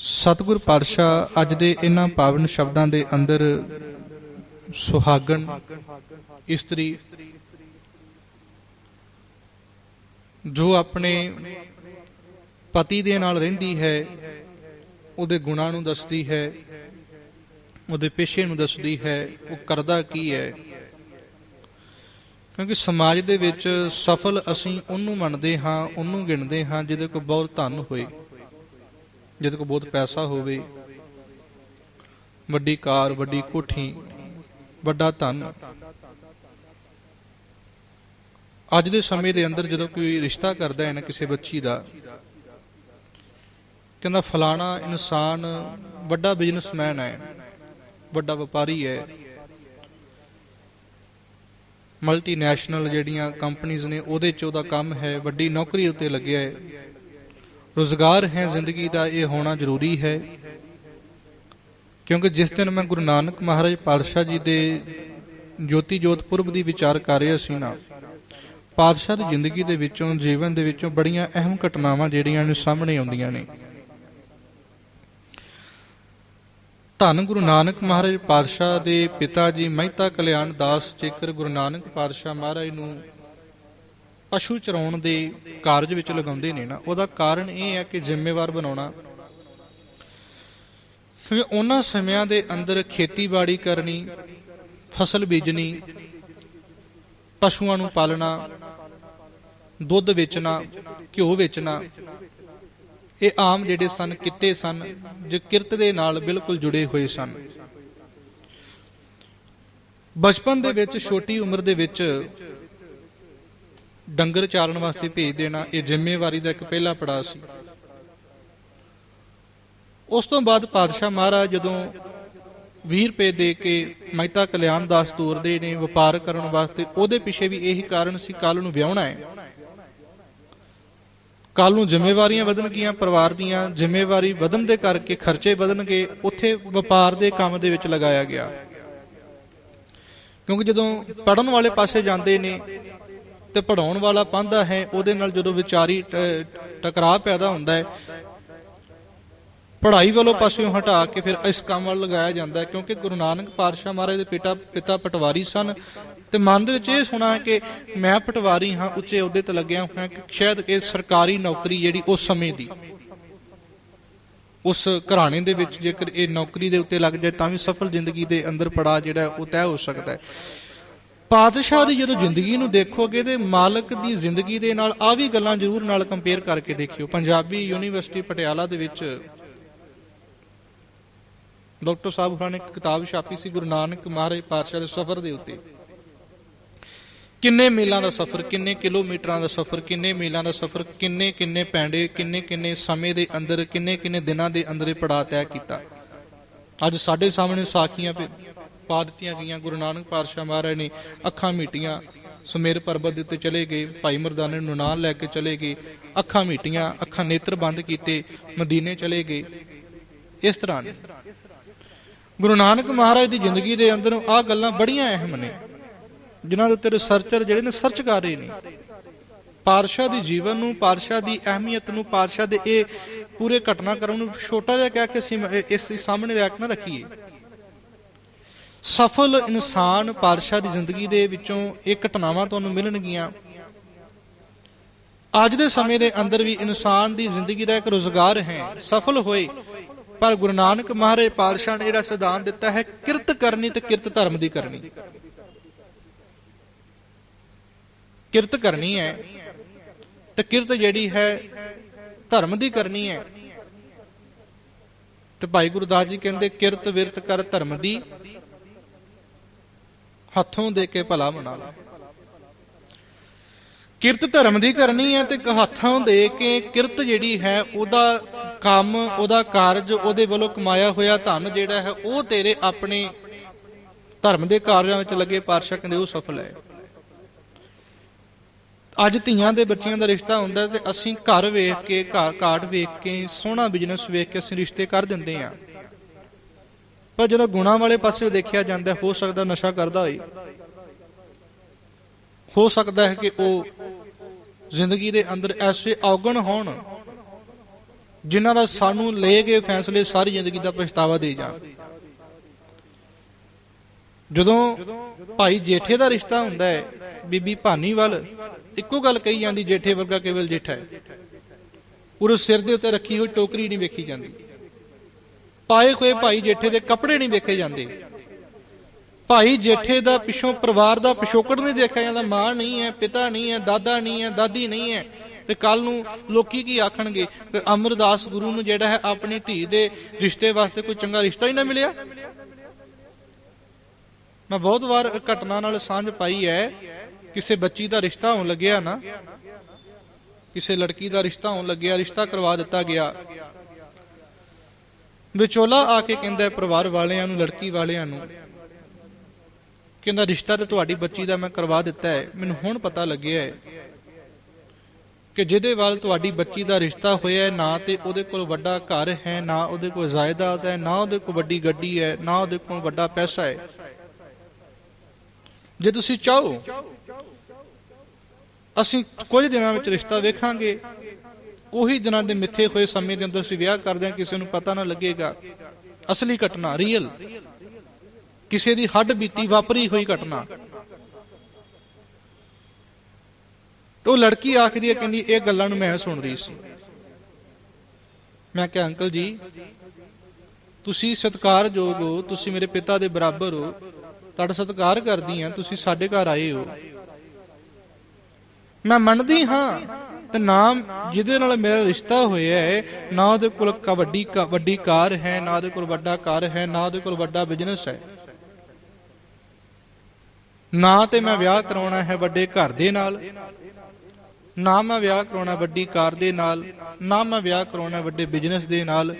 ਸਤਿਗੁਰ ਪਾਤਸ਼ਾਹ ਅੱਜ ਦੇ ਇਹਨਾਂ ਪਾਵਨ ਸ਼ਬਦਾਂ ਦੇ ਅੰਦਰ ਸੁਹਾਗਣ, ਇਸਤਰੀ, ਜੋ ਆਪਣੇ ਪਤੀ ਦੇ ਨਾਲ ਰਹਿੰਦੀ ਹੈ, ਉਹਦੇ ਗੁਣਾਂ ਨੂੰ ਦੱਸਦੀ ਹੈ, ਉਹਦੇ ਪੇਸ਼ੇ ਨੂੰ ਦੱਸਦੀ ਹੈ, ਉਹ ਕਰਦਾ ਕੀ ਹੈ? ਕਿਉਂਕਿ ਸਮਾਜ ਦੇ ਵਿੱਚ ਸਫਲ ਅਸੀਂ ਉਹਨੂੰ ਮੰਨਦੇ ਹਾਂ, ਉਹਨੂੰ ਗਿਣਦੇ ਹਾਂ, ਜਿਹਦੇ ਕੋਲ ਬਹੁਤ ਧਨ ਹੋਏ। ਜਿਹਦੇ ਕੋਲ ਬਹੁਤ ਪੈਸਾ ਹੋਵੇ, ਵੱਡੀ ਕਾਰ, ਵੱਡੀ ਕੋਠੀ, ਵੱਡਾ ਧਨ। ਅੱਜ ਦੇ ਸਮੇਂ ਦੇ ਅੰਦਰ ਜਦੋਂ ਕੋਈ ਰਿਸ਼ਤਾ ਕਰਦਾ ਹੈ ਨਾ ਕਿਸੇ ਬੱਚੀ ਦਾ, ਕਹਿੰਦਾ ਫਲਾਣਾ ਇਨਸਾਨ ਵੱਡਾ ਬਿਜ਼ਨਸਮੈਨ ਹੈ, ਵੱਡਾ ਵਪਾਰੀ ਹੈ ਮਲਟੀਨੈਸ਼ਨਲ ਜਿਹੜੀਆਂ ਕੰਪਨੀਆਂ ਨੇ ਉਹਦੇ ਚ ਉਹਦਾ ਕੰਮ ਹੈ, ਵੱਡੀ ਨੌਕਰੀ ਉੱਤੇ ਲੱਗਿਆ ਹੈ। ਰੋਜ਼ਗਾਰ ਹੈ, ਜ਼ਿੰਦਗੀ ਦਾ ਇਹ ਹੋਣਾ ਜ਼ਰੂਰੀ ਹੈ। ਕਿਉਂਕਿ ਜਿਸ ਦਿਨ ਮੈਂ ਗੁਰੂ ਨਾਨਕ ਮਹਾਰਾਜ ਪਾਤਸ਼ਾਹ ਜੀ ਦੇ ਜੋਤੀ ਜੋਤ ਪੁਰਬ ਦੀ ਵਿਚਾਰ ਕਰ ਰਿਹਾ ਸੀ ਨਾ, ਪਾਤਸ਼ਾਹ ਦੀ ਜ਼ਿੰਦਗੀ ਦੇ ਵਿੱਚੋਂ, ਜੀਵਨ ਦੇ ਵਿੱਚੋਂ ਬੜੀਆਂ ਅਹਿਮ ਘਟਨਾਵਾਂ ਜਿਹੜੀਆਂ ਨੇ ਸਾਹਮਣੇ ਆਉਂਦੀਆਂ ਨੇ। ਧੰਨ ਗੁਰੂ ਨਾਨਕ ਮਹਾਰਾਜ ਪਾਤਸ਼ਾਹ ਦੇ ਪਿਤਾ ਜੀ ਮਹਿਤਾ ਕਲਿਆਣ ਦਾਸ ਜੇਕਰ ਗੁਰੂ ਨਾਨਕ ਪਾਤਸ਼ਾਹ ਮਹਾਰਾਜ ਨੂੰ ਪਸ਼ੂ ਚਰਾਉਣ ਦੇ ਕਾਰਜ ਵਿੱਚ ਲਗਾਉਂਦੇ ਨੇ ਨਾ, ਉਹਦਾ ਕਾਰਨ ਇਹ ਹੈ ਕਿ ਜ਼ਿੰਮੇਵਾਰ ਬਣਾਉਣਾ। ਕਿਉਂਕਿ ਉਹਨਾਂ ਸਮਿਆਂ ਦੇ ਅੰਦਰ ਖੇਤੀਬਾੜੀ ਕਰਨੀ, ਫਸਲ ਬੀਜਣੀ, ਪਸ਼ੂਆਂ ਨੂੰ ਪਾਲਣਾ, ਦੁੱਧ ਵੇਚਣਾ, ਘਿਓ ਵੇਚਣਾ, ਇਹ ਆਮ ਜਿਹੜੇ ਸਨ, ਕਿੱਤੇ ਸਨ, ਜੋ ਕਿਰਤ ਦੇ ਨਾਲ ਬਿਲਕੁਲ ਜੁੜੇ ਹੋਏ ਸਨ। ਬਚਪਨ ਦੇ ਵਿੱਚ, ਛੋਟੀ ਉਮਰ ਦੇ ਵਿੱਚ ਡੰਗਰ ਚਾਰਨ ਵਾਸਤੇ ਭੇਜ ਦੇਣਾ, ਇਹ ਜ਼ਿੰਮੇਵਾਰੀ ਦਾ ਇੱਕ ਪਹਿਲਾ ਪੜਾਅ ਸੀ। ਉਸ ਤੋਂ ਬਾਅਦ ਪਾਤਸ਼ਾਹ ਮਹਾਰਾਜ ਜਦੋਂ 20 ਰੁਪਏ ਦੇ ਕੇ ਮਹਿਤਾ ਕਲਿਆਣ ਦਾਸ ਤੋਰਦੇ ਨੇ ਵਪਾਰ ਕਰਨ ਵਾਸਤੇ, ਉਹਦੇ ਪਿੱਛੇ ਵੀ ਇਹੀ ਕਾਰਨ ਸੀ ਕੱਲ ਨੂੰ ਵਿਆਹਣਾ ਹੈ। ਕੱਲ ਨੂੰ ਜ਼ਿੰਮੇਵਾਰੀਆਂ ਵਧਣਗੀਆਂ, ਪਰਿਵਾਰ ਦੀਆਂ ਜ਼ਿੰਮੇਵਾਰੀ ਵਧਣ ਦੇ ਕਰਕੇ ਖਰਚੇ ਵਧਣਗੇ, ਉੱਥੇ ਵਪਾਰ ਦੇ ਕੰਮ ਦੇ ਵਿੱਚ ਲਗਾਇਆ ਗਿਆ। ਕਿਉਂਕਿ ਜਦੋਂ ਪੜਨ ਵਾਲੇ ਪਾਸੇ ਜਾਂਦੇ ਨੇ ਤੇ ਪੜਾਉਣ ਵਾਲਾ ਪਾਂਦਾ ਹੈ, ਉਹਦੇ ਨਾਲ ਜਦੋਂ ਵਿਚਾਰੀ ਟਕਰਾਅ ਪੈਦਾ ਹੁੰਦਾ ਹੈ, ਪੜ੍ਹਾਈ ਵੱਲੋਂ ਪਾਸਿਓਂ ਹਟਾ ਕੇ ਫਿਰ ਇਸ ਕੰਮ ਵੱਲ ਲਗਾਇਆ ਜਾਂਦਾ ਹੈ, ਕਿਉਂਕਿ ਗੁਰੂ ਨਾਨਕ ਪਾਤਸ਼ਾਹ ਮਹਾਰਾਜ ਦੇ ਪਿਤਾ ਪਿਤਾ ਪਟਵਾਰੀ ਸਨ ਤੇ ਮਨ ਦੇ ਵਿੱਚ ਇਹ ਸੁਣਾ ਹੈ ਕਿ ਮੈਂ ਪਟਵਾਰੀ ਹਾਂ, ਉੱਚੇ ਅਹੁਦੇ ਤੇ ਲੱਗਿਆ ਹੋਇਆ ਕਿ ਸ਼ਾਇਦ ਇਹ ਸਰਕਾਰੀ ਨੌਕਰੀ ਜਿਹੜੀ ਉਸ ਸਮੇਂ ਦੀ, ਉਸ ਘਰਾਣੇ ਦੇ ਵਿੱਚ ਜੇਕਰ ਇਹ ਨੌਕਰੀ ਦੇ ਉੱਤੇ ਲੱਗ ਜਾਏ ਤਾਂ ਵੀ ਸਫਲ ਜ਼ਿੰਦਗੀ ਦੇ ਅੰਦਰ ਪੜਾ ਜਿਹੜਾ ਉਹ ਤੈਅ ਹੋ ਸਕਦਾ ਹੈ। ਪਾਤਸ਼ਾਹ ਦੀ ਜਦੋਂ ਜ਼ਿੰਦਗੀ ਨੂੰ ਦੇਖੋਗੇ ਤੇ ਮਾਲਕ ਦੀ ਜ਼ਿੰਦਗੀ ਦੇ ਨਾਲ ਆ ਵੀ ਗੱਲਾਂ ਜ਼ਰੂਰ ਨਾਲ ਕੰਪੇਅਰ ਕਰਕੇ ਦੇਖਿਓ। ਪੰਜਾਬੀ ਯੂਨੀਵਰਸਿਟੀ ਪਟਿਆਲਾ ਦੇ ਵਿੱਚ ਡਾਕਟਰ ਸਾਹਿਬ ਹੋਰਾਂ ਨੇ ਇੱਕ ਕਿਤਾਬ ਛਾਪੀ ਸੀ, ਗੁਰੂ ਨਾਨਕ ਮਹਾਰਾਜ ਪਾਤਸ਼ਾਹ ਦੇ ਸਫ਼ਰ ਦੇ ਉੱਤੇ। ਕਿੰਨੇ ਮੀਲਾਂ ਦਾ ਸਫ਼ਰ, ਕਿੰਨੇ ਕਿਲੋਮੀਟਰਾਂ ਦਾ ਸਫ਼ਰ, ਕਿੰਨੇ ਮੀਲਾਂ ਦਾ ਸਫ਼ਰ, ਕਿੰਨੇ ਕਿੰਨੇ ਪੈਂਡੇ, ਕਿੰਨੇ ਕਿੰਨੇ ਸਮੇਂ ਦੇ ਅੰਦਰ, ਕਿੰਨੇ ਕਿੰਨੇ ਦਿਨਾਂ ਦੇ ਅੰਦਰ ਇਹ ਪੜਾਅ ਤੈਅ ਕੀਤਾ। ਅੱਜ ਸਾਡੇ ਸਾਹਮਣੇ ਸਾਖੀਆਂ ਪਾ ਦਿੱਤੀਆਂ ਗਈਆਂ। ਗੁਰੂ ਨਾਨਕ ਪਾਤਸ਼ਾਹ ਮਹਾਰਾਜ ਨੇ ਅੱਖਾਂ ਮੀਟੀਆਂ, ਸੁਮੇਰ ਪਰਬਤ ਦੇ ਉੱਤੇ ਚਲੇ ਗਏ, ਭਾਈ ਮਰਦਾਨੇ ਨੂੰ ਨਾਲ ਲੈ ਕੇ ਚਲੇ ਗਏ, ਅੱਖਾਂ ਮੀਟੀਆਂ, ਅੱਖਾਂ ਨੇਤਰ ਬੰਦ ਕੀਤੇ, ਮਦੀਨੇ ਚਲੇ ਗਏ। ਇਸ ਤਰ੍ਹਾਂ ਨੇ। ਗੁਰੂ ਨਾਨਕ ਮਹਾਰਾਜ ਦੀ ਜ਼ਿੰਦਗੀ ਦੇ ਅੰਦਰ ਆਹ ਗੱਲਾਂ ਬੜੀਆਂ ਅਹਿਮ ਨੇ, ਜਿਨ੍ਹਾਂ ਦੇ ਉੱਤੇ ਰਿਸਰਚਰ ਜਿਹੜੇ ਨੇ ਸਰਚ ਕਰ ਰਹੇ ਨੇ। ਪਾਤਸ਼ਾਹ ਦੀ ਜੀਵਨ ਨੂੰ, ਪਾਤਸ਼ਾਹ ਦੀ ਅਹਿਮੀਅਤ ਨੂੰ, ਪਾਤਸ਼ਾਹ ਦੇ ਇਹ ਪੂਰੇ ਘਟਨਾਕ੍ਰਮ ਨੂੰ ਛੋਟਾ ਜਿਹਾ ਕਹਿ ਕੇ ਅਸੀਂ ਇਸ ਦੇ ਸਾਹਮਣੇ ਰੱਖ ਨਾ ਰੱਖੀਏ। ਸਫਲ ਇਨਸਾਨ ਪਾਤਸ਼ਾਹ ਦੀ ਜ਼ਿੰਦਗੀ ਦੇ ਵਿੱਚੋਂ ਇਹ ਘਟਨਾਵਾਂ ਤੁਹਾਨੂੰ ਮਿਲਣਗੀਆਂ। ਅੱਜ ਦੇ ਸਮੇਂ ਦੇ ਅੰਦਰ ਵੀ ਇਨਸਾਨ ਦੀ ਜ਼ਿੰਦਗੀ ਦਾ ਇੱਕ ਰੋਜ਼ਗਾਰ ਹੈ, ਸਫਲ ਹੋਏ। ਪਰ ਗੁਰੂ ਨਾਨਕ ਮਹਾਰਾਜ ਪਾਤਸ਼ਾਹ ਨੇ ਜਿਹੜਾ ਸਿਧਾਂਤ ਦਿੱਤਾ ਹੈ, ਕਿਰਤ ਕਰਨੀ ਤੇ ਕਿਰਤ ਧਰਮ ਦੀ ਕਰਨੀ। ਕਿਰਤ ਕਰਨੀ ਹੈ ਤੇ ਕਿਰਤ ਜਿਹੜੀ ਹੈ, ਧਰਮ ਦੀ ਕਰਨੀ ਹੈ। ਤੇ ਭਾਈ ਗੁਰਦਾਸ ਜੀ ਕਹਿੰਦੇ, ਕਿਰਤ ਵਿਰਤ ਕਰ ਧਰਮ ਦੀ। ਹੱਥੋਂ ਦੇ ਕੇ ਭਲਾ ਮਨਾ ਲਾ ਕਿਰਤ ਧਰਮ ਦੀ ਕਰਨੀ ਹੈ ਤੇ ਕ- ਹੱਥੋਂ ਦੇ ਕੇ ਕਿਰਤ ਜਿਹੜੀ ਹੈ, ਉਹਦਾ ਕੰਮ, ਉਹਦਾ ਕਾਰਜ, ਉਹਦੇ ਵੱਲੋਂ ਕਮਾਇਆ ਹੋਇਆ ਧਨ ਜਿਹੜਾ ਹੈ, ਉਹ ਤੇਰੇ ਆਪਣੇ ਧਰਮ ਦੇ ਕਾਰਜਾਂ ਵਿੱਚ ਲੱਗੇ ਪਾਤਸ਼ਾਹ ਕਹਿੰਦੇ ਉਹ ਸਫਲ ਹੈ। ਅੱਜ ਧੀਆਂ ਦੇ ਬੱਚਿਆਂ ਦਾ ਰਿਸ਼ਤਾ ਹੁੰਦਾ ਤੇ ਅਸੀਂ ਘਰ ਵੇਖ ਕੇ ਘਰ ਕਾਟ ਵੇਖ ਕੇ, ਸੋਹਣਾ ਬਿਜ਼ਨਸ ਵੇਖ ਕੇ ਅਸੀਂ ਰਿਸ਼ਤੇ ਕਰ ਦਿੰਦੇ ਆ ਪਰ ਜਦੋਂ ਗੁਣਾ ਵਾਲੇ ਪਾਸੇ ਦੇਖਿਆ ਜਾਂਦਾ, ਹੋ ਸਕਦਾ ਨਸ਼ਾ ਕਰਦਾ ਹੋਏ। ਹੋ ਸਕਦਾ ਹੈ ਕਿ ਉਹ ਜ਼ਿੰਦਗੀ ਦੇ ਅੰਦਰ ਐਸੇ ਔਗਣ ਹੋਣ, ਜਿਨ੍ਹਾਂ ਦਾ ਸਾਨੂੰ ਲਏ ਗਏ ਫੈਸਲੇ ਸਾਰੀ ਜ਼ਿੰਦਗੀ ਦਾ ਪਛਤਾਵਾ ਦੇ ਜਾਣ। ਜਦੋਂ ਭਾਈ ਜੇਠੇ ਦਾ ਰਿਸ਼ਤਾ ਹੁੰਦਾ ਹੈ, ਬੀਬੀ ਭਾਨੀ ਵੱਲ, ਇੱਕੋ ਗੱਲ ਕਹੀ ਜਾਂਦੀ, ਜੇਠੇ ਵਰਗਾ ਕੇਵਲ ਜੇਠਾ ਹੈ। ਪੂਰੇ ਸਿਰ ਦੇ ਉੱਤੇ ਰੱਖੀ ਹੋਈ ਟੋਕਰੀ ਨਹੀਂ ਵੇਖੀ ਜਾਂਦੀ। ਪਾਏ ਹੋਏ ਭਾਈ ਜੇਠੇ ਦੇ ਕੱਪੜੇ ਨਹੀਂ ਵੇਖੇ ਜਾਂਦੇ। ਭਾਈ ਜੇਠੇ ਦਾ ਪਿੱਛੋਂ ਪਰਿਵਾਰ ਦਾ ਪਿਛੋਕੜ ਨਹੀਂ ਦੇਖਿਆ ਜਾਂਦਾ। ਮਾਂ ਨਹੀਂ ਹੈ, ਪਿਤਾ ਨਹੀਂ ਹੈ, ਦਾਦਾ ਨਹੀਂ ਹੈ, ਦਾਦੀ ਨਹੀਂ ਹੈ। ਤੇ ਕੱਲ ਨੂੰ ਲੋਕੀ ਕੀ ਆਖਣਗੇ? ਕਿ ਅਮਰਦਾਸ ਗੁਰੂ ਨੂੰ ਜਿਹੜਾ ਹੈ ਆਪਣੀ ਧੀ ਦੇ ਰਿਸ਼ਤੇ ਵਾਸਤੇ ਕੋਈ ਚੰਗਾ ਰਿਸ਼ਤਾ ਹੀ ਨਾ ਮਿਲਿਆ। ਮੈਂ ਬਹੁਤ ਵਾਰ ਘਟਨਾ ਨਾਲ ਸਾਂਝ ਪਾਈ ਹੈ। ਕਿਸੇ ਬੱਚੀ ਦਾ ਰਿਸ਼ਤਾ ਹੋਣ ਲੱਗਿਆ ਨਾ, ਕਿਸੇ ਲੜਕੀ ਦਾ ਰਿਸ਼ਤਾ ਹੋਣ ਲੱਗਿਆ, ਰਿਸ਼ਤਾ ਕਰਵਾ ਦਿੱਤਾ ਗਿਆ। ਵਿਚੋਲਾ ਆ ਕੇ ਕਹਿੰਦਾ ਪਰਿਵਾਰ ਵਾਲਿਆਂ ਨੂੰ, ਲੜਕੀ ਵਾਲਿਆਂ ਨੂੰ, ਕਹਿੰਦਾ ਰਿਸ਼ਤਾ ਤੇ ਤੁਹਾਡੀ ਬੱਚੀ ਦਾ ਮੈਂ ਕਰਵਾ ਦਿੱਤਾ ਹੈ। ਮੈਨੂੰ ਹੁਣ ਪਤਾ ਲੱਗਿਆ ਹੈ ਕਿ ਜਿਹਦੇ ਵੱਲ ਤੁਹਾਡੀ ਬੱਚੀ ਦਾ ਰਿਸ਼ਤਾ ਹੋਇਆ ਹੈ, ਨਾ ਤੇ ਉਹਦੇ ਕੋਲ ਵੱਡਾ ਘਰ ਹੈ, ਨਾ ਉਹਦੇ ਕੋਲ ਜਾਇਦਾਦ ਹੈ, ਨਾ ਉਹਦੇ ਕੋਲ ਵੱਡੀ ਗੱਡੀ ਹੈ, ਨਾ ਉਹਦੇ ਕੋਲ ਵੱਡਾ ਪੈਸਾ ਹੈ। ਜੇ ਤੁਸੀਂ ਚਾਹੋ, ਅਸੀਂ ਕੁਝ ਦਿਨਾਂ ਵਿੱਚ ਰਿਸ਼ਤਾ ਵੇਖਾਂਗੇ। ਉਹੀ ਦਿਨਾਂ ਦੇ ਮਿੱਥੇ ਹੋਏ ਸਮੇਂ ਦੇ ਅੰਦਰ ਅਸੀਂ ਵਿਆਹ ਕਰਦੇ ਹਾਂ, ਕਿਸੇ ਨੂੰ ਪਤਾ ਨਾ ਲੱਗੇਗਾ। ਅਸਲੀ ਘਟਨਾ ਰੀਅਲ ਕਿਸੇ ਦੀ ਹੱਡ ਬੀਤੀ, ਵਾਪਰੀ ਹੋਈ ਘਟਨਾ। ਉਹ ਲੜਕੀ ਆਖਦੀ ਹੈ, ਕਹਿੰਦੀ, ਇਹ ਗੱਲਾਂ ਨੂੰ ਮੈਂ ਸੁਣ ਰਹੀ ਸੀ। ਮੈਂ ਕਿਹਾ, ਅੰਕਲ ਜੀ, ਤੁਸੀਂ ਸਤਿਕਾਰਯੋਗ ਹੋ, ਤੁਸੀਂ ਮੇਰੇ ਪਿਤਾ ਦੇ ਬਰਾਬਰ ਹੋ, ਤੁਹਾਡਾ ਸਤਿਕਾਰ ਕਰਦੀ ਹਾਂ, ਤੁਸੀਂ ਸਾਡੇ ਘਰ ਆਏ ਹੋ। ਮੈਂ ਮੰਨਦੀ ਹਾਂ ਤੇ ਨਾਮ ਜਿਹਦੇ ਨਾਲ ਮੇਰਾ ਰਿਸ਼ਤਾ ਹੋਇਆ ਹੈ, ਨਾ ਉਹਦੇ ਕੋਲ ਕ- ਵੱਡੀ ਕਾਰ ਹੈ, ਨਾ ਉਹਦੇ ਕੋਲ ਵੱਡਾ ਕਾਰ ਹੈ, ਨਾ ਉਹਦੇ ਕੋਲ ਵੱਡਾ ਬਿਜ਼ਨਸ ਹੈ। ਨਾ ਤੇ ਮੈਂ ਵਿਆਹ ਕਰਾਉਣਾ ਹੈ ਵੱਡੇ ਘਰ ਦੇ ਨਾਲ, ਨਾ ਮੈਂ ਵਿਆਹ ਕਰਾਉਣਾ ਵੱਡੀ ਕਾਰ ਦੇ ਨਾਲ, ਨਾ ਮੈਂ ਵਿਆਹ ਕਰਾਉਣਾ ਵੱਡੇ ਬਿਜ਼ਨਸ ਦੇ ਨਾਲ।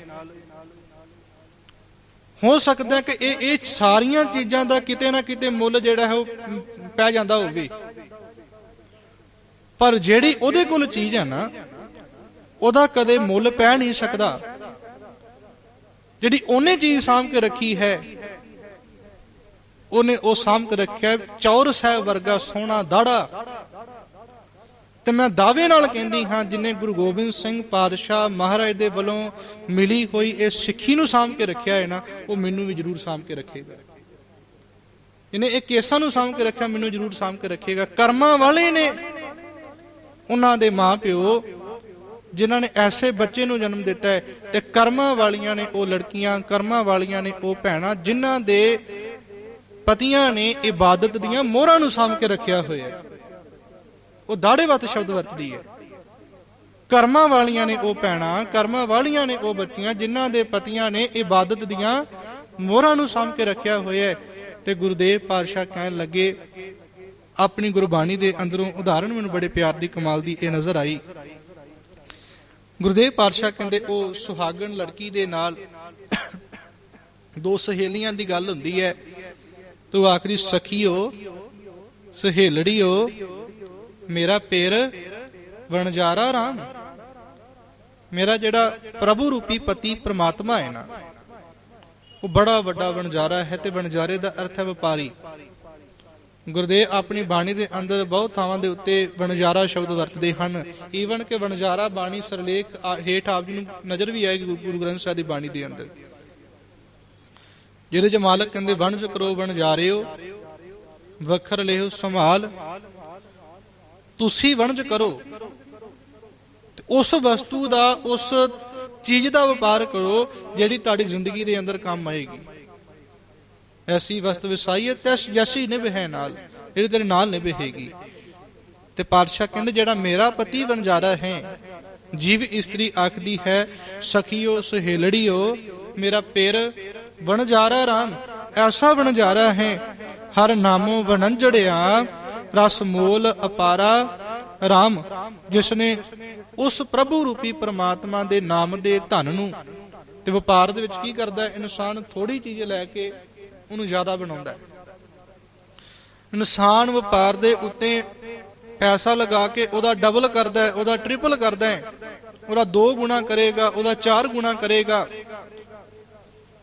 ਹੋ ਸਕਦਾ ਕਿ ਇਹ ਇਹ ਸਾਰੀਆਂ ਚੀਜ਼ਾਂ ਦਾ ਕਿਤੇ ਨਾ ਕਿਤੇ ਮੁੱਲ ਜਿਹੜਾ ਹੈ ਉਹ ਪੈ ਜਾਂਦਾ ਹੋਵੇ। ਪਰ ਜਿਹੜੀ ਉਹਦੇ ਕੋਲ ਚੀਜ਼ ਹੈ ਨਾ, ਉਹਦਾ ਕਦੇ ਮੁੱਲ ਪੈ ਨਹੀਂ ਸਕਦਾ। ਜਿਹੜੀ ਉਹਨੇ ਚੀਜ਼ ਸਾਂਭ ਕੇ ਰੱਖੀ ਹੈ, ਉਹਨੇ ਉਹ ਸਾਂਭ ਕੇ ਰੱਖਿਆ, ਚੌਰ ਸਾਹਿਬ ਵਰਗਾ ਸੋਹਣਾ ਦਾੜਾ। ਤੇ ਮੈਂ ਦਾਅਵੇ ਨਾਲ ਕਹਿੰਦੀ ਹਾਂ, ਜਿਨੇ ਗੁਰੂ ਗੋਬਿੰਦ ਸਿੰਘ ਪਾਤਸ਼ਾਹ ਮਹਾਰਾਜ ਦੇ ਵੱਲੋਂ ਮਿਲੀ ਹੋਈ ਇਹ ਸਿੱਖੀ ਨੂੰ ਸਾਂਭ ਕੇ ਰੱਖਿਆ ਹੈ ਨਾ, ਉਹ ਮੈਨੂੰ ਵੀ ਜ਼ਰੂਰ ਸਾਂਭ ਕੇ ਰੱਖੇਗਾ। ਇਹਨੇ ਇਹ ਕੇਸਾਂ ਨੂੰ ਸਾਂਭ ਕੇ ਰੱਖਿਆ, ਮੈਨੂੰ ਜ਼ਰੂਰ ਸਾਂਭ ਕੇ ਰੱਖੇਗਾ। ਕਰਮਾਂ ਵਾਲੇ ਨੇ ਉਹਨਾਂ ਦੇ ਮਾਪਿਓ ਜਿਨ੍ਹਾਂ ਨੇ ਐਸੇ ਬੱਚੇ ਨੂੰ ਜਨਮ ਦਿੱਤਾ ਹੈ ਤੇ ਕਰਮਾਂ ਵਾਲੀਆਂ ਨੇ ਉਹ ਲੜਕੀਆਂ, ਕਰਮਾਂ ਵਾਲੀਆਂ ਨੇ ਉਹ ਭੈਣਾਂ ਜਿਨ੍ਹਾਂ ਦੇ ਪਤੀਆਂ ਨੇ ਇਬਾਦਤ ਦੀਆਂ ਮੋਹਰਾਂ ਨੂੰ ਸਾਂਭ ਕੇ ਰੱਖਿਆ ਹੋਇਆ ਹੈ। ਉਹ ਦਾੜੇਵਤ ਸ਼ਬਦ ਵਰਤਦੀ ਹੈ। ਕਰਮਾਂ ਵਾਲੀਆਂ ਨੇ ਉਹ ਭੈਣਾਂ, ਕਰਮਾਂ ਵਾਲੀਆਂ ਨੇ ਉਹ ਬੱਚੀਆਂ ਜਿਨ੍ਹਾਂ ਦੇ ਪਤੀਆਂ ਨੇ ਇਬਾਦਤ ਦੀਆਂ ਮੋਹਰਾਂ ਨੂੰ ਸਾਂਭ ਕੇ ਰੱਖਿਆ ਹੋਇਆ ਹੈ। ਤੇ ਗੁਰਦੇਵ ਪਾਤਸ਼ਾਹ ਕਹਿਣ ਲੱਗੇ ਆਪਣੀ ਗੁਰਬਾਣੀ ਦੇ ਅੰਦਰੋਂ ਉਦਾਹਰਣ ਮੈਨੂੰ ਬੜੇ ਪਿਆਰ ਦੀ ਕਮਾਲ ਦੀ ਇਹ ਨਜ਼ਰ ਆਈ। ਗੁਰਦੇਵ ਪਾਤਸ਼ਾਹ ਕਹਿੰਦੇ, ਉਹ ਸੁਹਾਗਣ ਲੜਕੀ ਦੇ ਨਾਲ ਦੋ ਸਹੇਲੀਆਂ ਦੀ ਗੱਲ ਹੁੰਦੀ ਹੈ। ਤੂੰ ਆਖਰੀ ਸਖੀਓ, ਸਹੇਲੜੀਓ, ਮੇਰਾ ਪੇਰ ਵਣਜਾਰਾ ਰਾਮ। ਮੇਰਾ ਜਿਹੜਾ ਪ੍ਰਭੂ ਰੂਪੀ ਪਤੀ ਪ੍ਰਮਾਤਮਾ ਹੈ ਨਾ, ਉਹ ਬੜਾ ਵੱਡਾ ਵਣਜਾਰਾ ਹੈ ਤੇ ਵਣਜਾਰੇ ਦਾ ਅਰਥ ਹੈ ਵਪਾਰੀ। ਗੁਰਦੇਵ ਆਪਣੀ ਬਾਣੀ ਦੇ ਅੰਦਰ ਬਹੁਤ ਥਾਵਾਂ ਦੇ ਉੱਤੇ ਵਣਜਾਰਾ ਸ਼ਬਦ ਵਰਤਦੇ ਹਨ। ਈਵਨ ਕਿ ਵਣਜਾਰਾ ਬਾਣੀ ਸਰਲੇਖ ਹੇਠ ਆਪ ਜੀ ਨੂੰ ਨਜ਼ਰ ਵੀ ਆਏਗੀ ਗੁਰੂ ਗ੍ਰੰਥ ਸਾਹਿਬ ਦੀ ਬਾਣੀ ਦੇ ਅੰਦਰ। ਜਿਹਦੇ ਚ ਮਾਲਕ ਕਹਿੰਦੇ, ਵਣਜ ਕਰੋ ਵਣਜਾਰਿਓ, ਵਖਰ ਲਿਓ ਸੰਭਾਲ। ਤੁਸੀਂ ਵਣਜ ਕਰੋ। ਤੇ ਉਸ ਵਸਤੂ ਦਾ, ਉਸ ਚੀਜ਼ ਦਾ ਵਪਾਰ ਕਰੋ, ਜਿਹੜੀ ਤੁਹਾਡੀ ਜ਼ਿੰਦਗੀ ਦੇ ਅੰਦਰ ਕੰਮ ਆਏਗੀ। ਐਸੀ ਵਸਤ ਵਿਸਾਈਏ ਯਸੀ ਨਿਭ ਹੈ ਨਾਲ, ਜਿਹੜੀ ਤੇਰੇ ਨਾਲ ਨਿਭ ਹੈਗੀ ਤੇ ਪਾਤਸ਼ਾਹ ਕਹਿੰਦੇ, ਜਿਹੜਾ ਮੇਰਾ ਪਤੀ ਵਣਜਾਰਾ ਹੈ, ਜੀਵ ਇਸਤਰੀ ਆਖਦੀ ਹੈ, ਸਖੀਓ, ਸਹੇਲੜੀਓ, ਮੇਰਾ ਪੇਰ ਵਣਜਾਰਾ ਰਾਮ, ਐਸਾ ਵਣਜਾਰਾ ਹੈ, ਹਰ ਨਾਮੋ ਵਣੰਜੜਿਆ, ਰਸ ਮੋਲ ਅਪਾਰਾ, ਰਾਮ ਜਿਸ ਨੇ ਉਸ ਪ੍ਰਭੂ ਰੂਪੀ ਪ੍ਰਮਾਤਮਾ ਦੇ ਨਾਮ ਦੇ ਧਨ ਨੂੰ, ਤੇ ਵਪਾਰ ਦੇ ਵਿੱਚ ਕੀ ਕਰਦਾ ਇਨਸਾਨ ਥੋੜੀ ਚੀਜ਼ ਲੈ ਕੇ ਉਹਨੂੰ ਜ਼ਿਆਦਾ ਬਣਾਉਂਦਾ ਹੈ। ਇਨਸਾਨ ਵਪਾਰ ਦੇ ਉੱਤੇ ਪੈਸਾ ਲਗਾ ਕੇ ਉਹਦਾ ਡਬਲ ਕਰਦਾ ਹੈ, ਉਹਦਾ ਟ੍ਰਿਪਲ ਕਰਦਾ ਹੈ। ਉਹਦਾ ਦੋ ਗੁਣਾ ਕਰੇਗਾ, ਉਹਦਾ ਚਾਰ ਗੁਣਾ ਕਰੇਗਾ।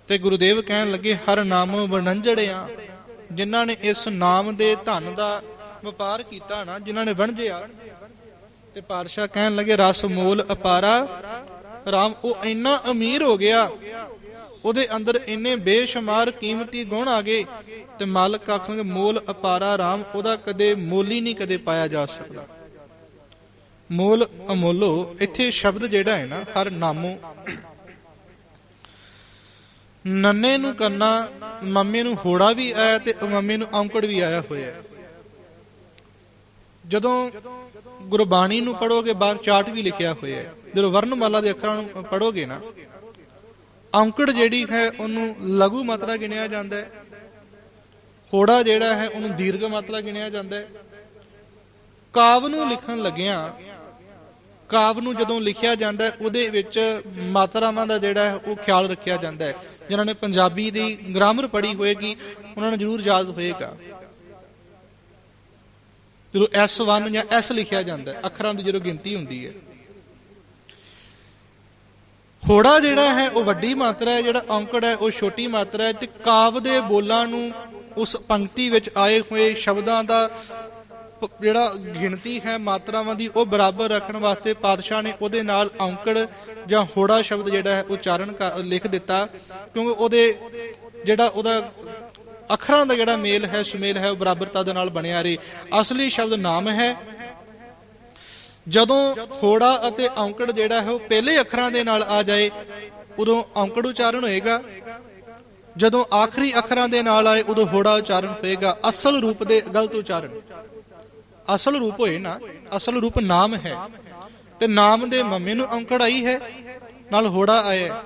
ਤੇ ਗੁਰੂਦੇਵ ਕਹਿਣ ਲੱਗੇ, ਹਰ ਨਾਮ ਵਣੰਜੜਿਆ, ਜਿਨ੍ਹਾਂ ਨੇ ਇਸ ਨਾਮ ਦੇ ਧਨ ਦਾ ਵਪਾਰ ਕੀਤਾ ਨਾ, ਜਿਨ੍ਹਾਂ ਨੇ ਵਣਜਿਆ। ਤੇ ਪਾਤਸ਼ਾਹ ਕਹਿਣ ਲੱਗੇ, ਰਸ ਮੂਲ ਅਪਾਰਾ, ਰਾਮ, ਉਹ ਇੰਨਾ ਅਮੀਰ ਹੋ ਗਿਆ ਉਹਦੇ ਅੰਦਰ ਇੰਨੇ ਬੇਸ਼ੁਮਾਰ ਕੀਮਤੀ ਗੁਣ ਆ ਗਏ ਤੇ ਮਾਲਕ ਆਖਣਗੇ, ਮੋਲ ਅਪਾਰਾ ਰਾਮ, ਉਹਦਾ ਕਦੇ ਮੁੱਲ ਹੀ ਨਹੀਂ ਕਦੇ ਪਾਇਆ ਜਾ ਸਕਦਾ। ਮੋਲ ਅਮੋਲੋ, ਇੱਥੇ ਸ਼ਬਦ ਜਿਹੜਾ ਹੈ ਨਾ, ਹਰ ਨਾਮੋ। ਨੰਨੇ ਨੂੰ ਕੰਨਾ, ਮੰਮੀ ਨੂੰ ਹੋੜਾ ਵੀ ਆਇਆ ਤੇ ਮੰਮੀ ਨੂੰ ਔਂਕੜ ਵੀ ਆਇਆ ਹੋਇਆ। ਜਦੋਂ ਗੁਰਬਾਣੀ ਨੂੰ ਪੜੋਗੇ ਬਾਹਰ ਚਾਰਟ ਵੀ ਲਿਖਿਆ ਹੋਇਆ ਹੈ। ਜਦੋਂ ਵਰਣਮਾਲਾ ਦੇ ਅੱਖਰਾਂ ਨੂੰ ਪੜੋਗੇ ਨਾ ਅੰਕੜ ਜਿਹੜੀ ਹੈ, ਉਹਨੂੰ ਲਘੂ ਮਾਤਰਾ ਗਿਣਿਆ ਜਾਂਦਾ ਹੈ। ਹੋੜਾ ਜਿਹੜਾ ਹੈ, ਉਹਨੂੰ ਦੀਰਘ ਮਾਤਰਾ ਗਿਣਿਆ ਜਾਂਦਾ ਹੈ। ਕਾਵ ਨੂੰ ਲਿਖਣ ਲੱਗਿਆਂ, ਕਾਵ ਨੂੰ ਜਦੋਂ ਲਿਖਿਆ ਜਾਂਦਾ ਉਹਦੇ ਵਿੱਚ ਮਾਤਰਾਵਾਂ ਦਾ ਜਿਹੜਾ ਹੈ, ਉਹ ਖਿਆਲ ਰੱਖਿਆ ਜਾਂਦਾ ਹੈ। ਜਿਨ੍ਹਾਂ ਨੇ ਪੰਜਾਬੀ ਦੀ ਗ੍ਰਾਮਰ ਪੜ੍ਹੀ ਹੋਏਗੀ, ਉਹਨਾਂ ਨੂੰ ਜ਼ਰੂਰ ਯਾਦ ਹੋਏਗਾ। ਜਦੋਂ S1 ਜਾਂ S ਲਿਖਿਆ ਜਾਂਦਾ ਅੱਖਰਾਂ ਦੀ ਜਦੋਂ ਗਿਣਤੀ ਹੁੰਦੀ ਹੈ ਹੋੜਾ ਜਿਹੜਾ ਹੈ, ਉਹ ਵੱਡੀ ਮਾਤਰਾ ਹੈ, ਜਿਹੜਾ ਔਂਕੜ ਹੈ, ਉਹ ਛੋਟੀ ਮਾਤਰਾ ਹੈ ਤੇ ਕਾਵ ਦੇ ਬੋਲਾਂ ਨੂੰ ਉਸ ਪੰਕਤੀ ਵਿੱਚ ਆਏ ਹੋਏ ਸ਼ਬਦਾਂ ਦਾ ਜਿਹੜਾ ਗਿਣਤੀ ਹੈ, ਮਾਤਰਾਵਾਂ ਦੀ, ਉਹ ਬਰਾਬਰ ਰੱਖਣ ਵਾਸਤੇ ਪਾਤਸ਼ਾਹ ਨੇ ਉਹਦੇ ਨਾਲ ਔਂਕੜ ਜਾਂ ਹੋੜਾ ਸ਼ਬਦ ਜਿਹੜਾ ਹੈ ਉਚਾਰਨ ਕਰ, ਲਿਖ ਦਿੱਤਾ। ਕਿਉਂਕਿ ਉਹਦੇ ਜਿਹੜਾ ਉਹਦਾ ਅੱਖਰਾਂ ਦਾ ਜਿਹੜਾ ਮੇਲ ਹੈ, ਸੁਮੇਲ ਹੈ, ਉਹ ਬਰਾਬਰਤਾ ਦੇ ਨਾਲ ਬਣਿਆ ਰਹੇ। ਅਸਲੀ ਸ਼ਬਦ ਨਾਮ ਹੈ ਜਦੋਂ ਹੋੜਾ ਅਤੇ ਔਂਕੜ ਜਿਹੜਾ ਹੈ ਉਹ ਪਹਿਲੇ ਅੱਖਰਾਂ ਦੇ ਨਾਲ ਆ ਜਾਏ, ਉਦੋਂ ਔਂਕੜ ਉਚਾਰਨ ਹੋਏਗਾ। ਜਦੋਂ ਆਖਰੀ ਅੱਖਰਾਂ ਦੇ ਨਾਲ ਆਏ, ਉਦੋਂ ਹੋੜਾ ਉਚਾਰਨ ਹੋਏਗਾ। ਅਸਲ ਰੂਪ ਦੇ ਗਲਤ ਉਚਾਰਨ। ਅਸਲ ਰੂਪ ਹੋਏ ਨਾ, ਅਸਲ ਰੂਪ ਨਾਮ ਹੈ। ਤੇ ਨਾਮ ਦੇ ਮੰਮੇ ਨੂੰ ਔਂਕੜ ਆਈ ਹੈ, ਨਾਲ ਹੋੜਾ ਆਇਆ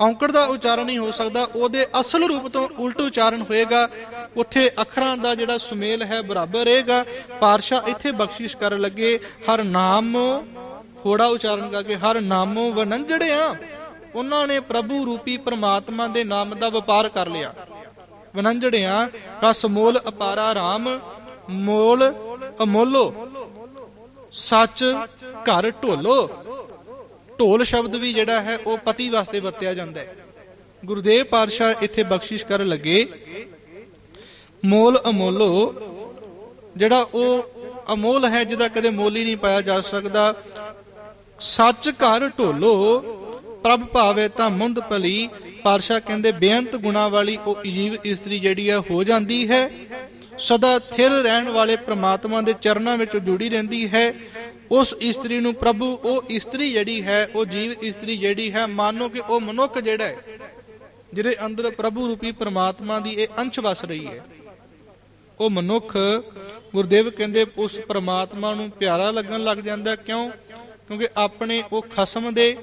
ਔਂਕੜ ਦਾ ਉਚਾਰਨ ਨਹੀਂ ਹੋ ਸਕਦਾ, ਉਹਦੇ ਅਸਲ ਰੂਪ ਤੋਂ ਉਲਟ ਉਚਾਰਨ ਹੋਏਗਾ। ਉੱਥੇ ਅੱਖਰਾਂ ਦਾ ਜਿਹੜਾ ਸੁਮੇਲ ਹੈ ਬਰਾਬਰ ਰਹੇਗਾ। ਪਾਰਸ਼ਾ ਇੱਥੇ ਬਖਸ਼ਿਸ਼ ਕਰਨ ਲੱਗੇ, ਹਰ ਨਾਮ ਹੋੜਾ ਉਚਾਰਨ ਕਰਕੇ, ਹਰ ਨਾਮੋ ਵਨੰਜੜਿਆ। ਉਹਨਾਂ ਨੇ ਪ੍ਰਭੂ ਰੂਪੀ ਪ੍ਰਮਾਤਮਾ ਦੇ ਨਾਮ ਦਾ ਵਪਾਰ ਕਰ ਲਿਆ। ਵਨੰਜੜਿਆ, ਰਸ ਮੋਲ ਅਪਾਰਾ ਰਾਮ, ਮੋਲ ਅਮੋਲੋ, ਸੱਚ ਘਰ ਢੋਲੋ। ਢੋਲ ਸ਼ਬਦ ਵੀ ਜਿਹੜਾ ਹੈ, ਉਹ ਪਤੀ ਵਾਸਤੇ ਵਰਤਿਆ ਜਾਂਦਾ ਹੈ। ਗੁਰਦੇਵ ਪਾਤਸ਼ਾਹ ਇੱਥੇ ਬਖਸ਼ਿਸ਼ ਕਰਨ ਲੱਗੇ ਮੋਲ ਅਮੋਲੋ, ਜਿਹੜਾ ਉਹ ਅਮੋਲ ਹੈ, ਜਿਹਦਾ ਕਦੇ ਮੋਲ ਹੀ ਨਹੀਂ ਪਾਇਆ ਜਾ ਸਕਦਾ। ਸੱਚ ਘਰ ਢੋਲੋ, ਪ੍ਰਭ ਭਾਵੇ ਤਾਂ ਮੁੰਦ ਭਲੀ। ਪਾਤਸ਼ਾਹ ਕਹਿੰਦੇ, ਬੇਅੰਤ ਗੁਣਾ ਵਾਲੀ ਉਹ ਜੀਵ ਇਸਤਰੀ ਜਿਹੜੀ ਹੈ, ਹੋ ਜਾਂਦੀ ਹੈ। ਸਦਾ ਥਿਰ ਰਹਿਣ ਵਾਲੇ ਪ੍ਰਮਾਤਮਾ ਦੇ ਚਰਨਾਂ ਵਿੱਚ ਜੁੜੀ ਰਹਿੰਦੀ ਹੈ। ਉਸ ਇਸਤਰੀ ਨੂੰ ਪ੍ਰਭੂ, ਉਹ ਇਸਤਰੀ ਜਿਹੜੀ ਹੈ, ਉਹ ਜੀਵ ਇਸਤਰੀ ਜਿਹੜੀ ਹੈ, ਮਾਨੋ ਕਿ ਉਹ ਮਨੁੱਖ ਜਿਹੜਾ ਹੈ, ਜਿਹਦੇ ਅੰਦਰ ਪ੍ਰਭੂ ਰੂਪੀ ਪ੍ਰਮਾਤਮਾ ਦੀ ਇਹ ਅੰਸ਼ ਵਸ ਰਹੀ ਹੈ। ਉਹ ਮਨੁੱਖ ਗੁਰਦੇਵ ਕਹਿੰਦੇ ਉਸ ਪ੍ਰਮਾਤਮਾ ਨੂੰ ਪਿਆਰਾ ਲੱਗਣ ਲੱਗ ਜਾਂਦਾ ਕਿਉਂ? ਕਿਉਂਕਿ ਆਪਣੇ ਉਹ ਖਸਮ ਦੇ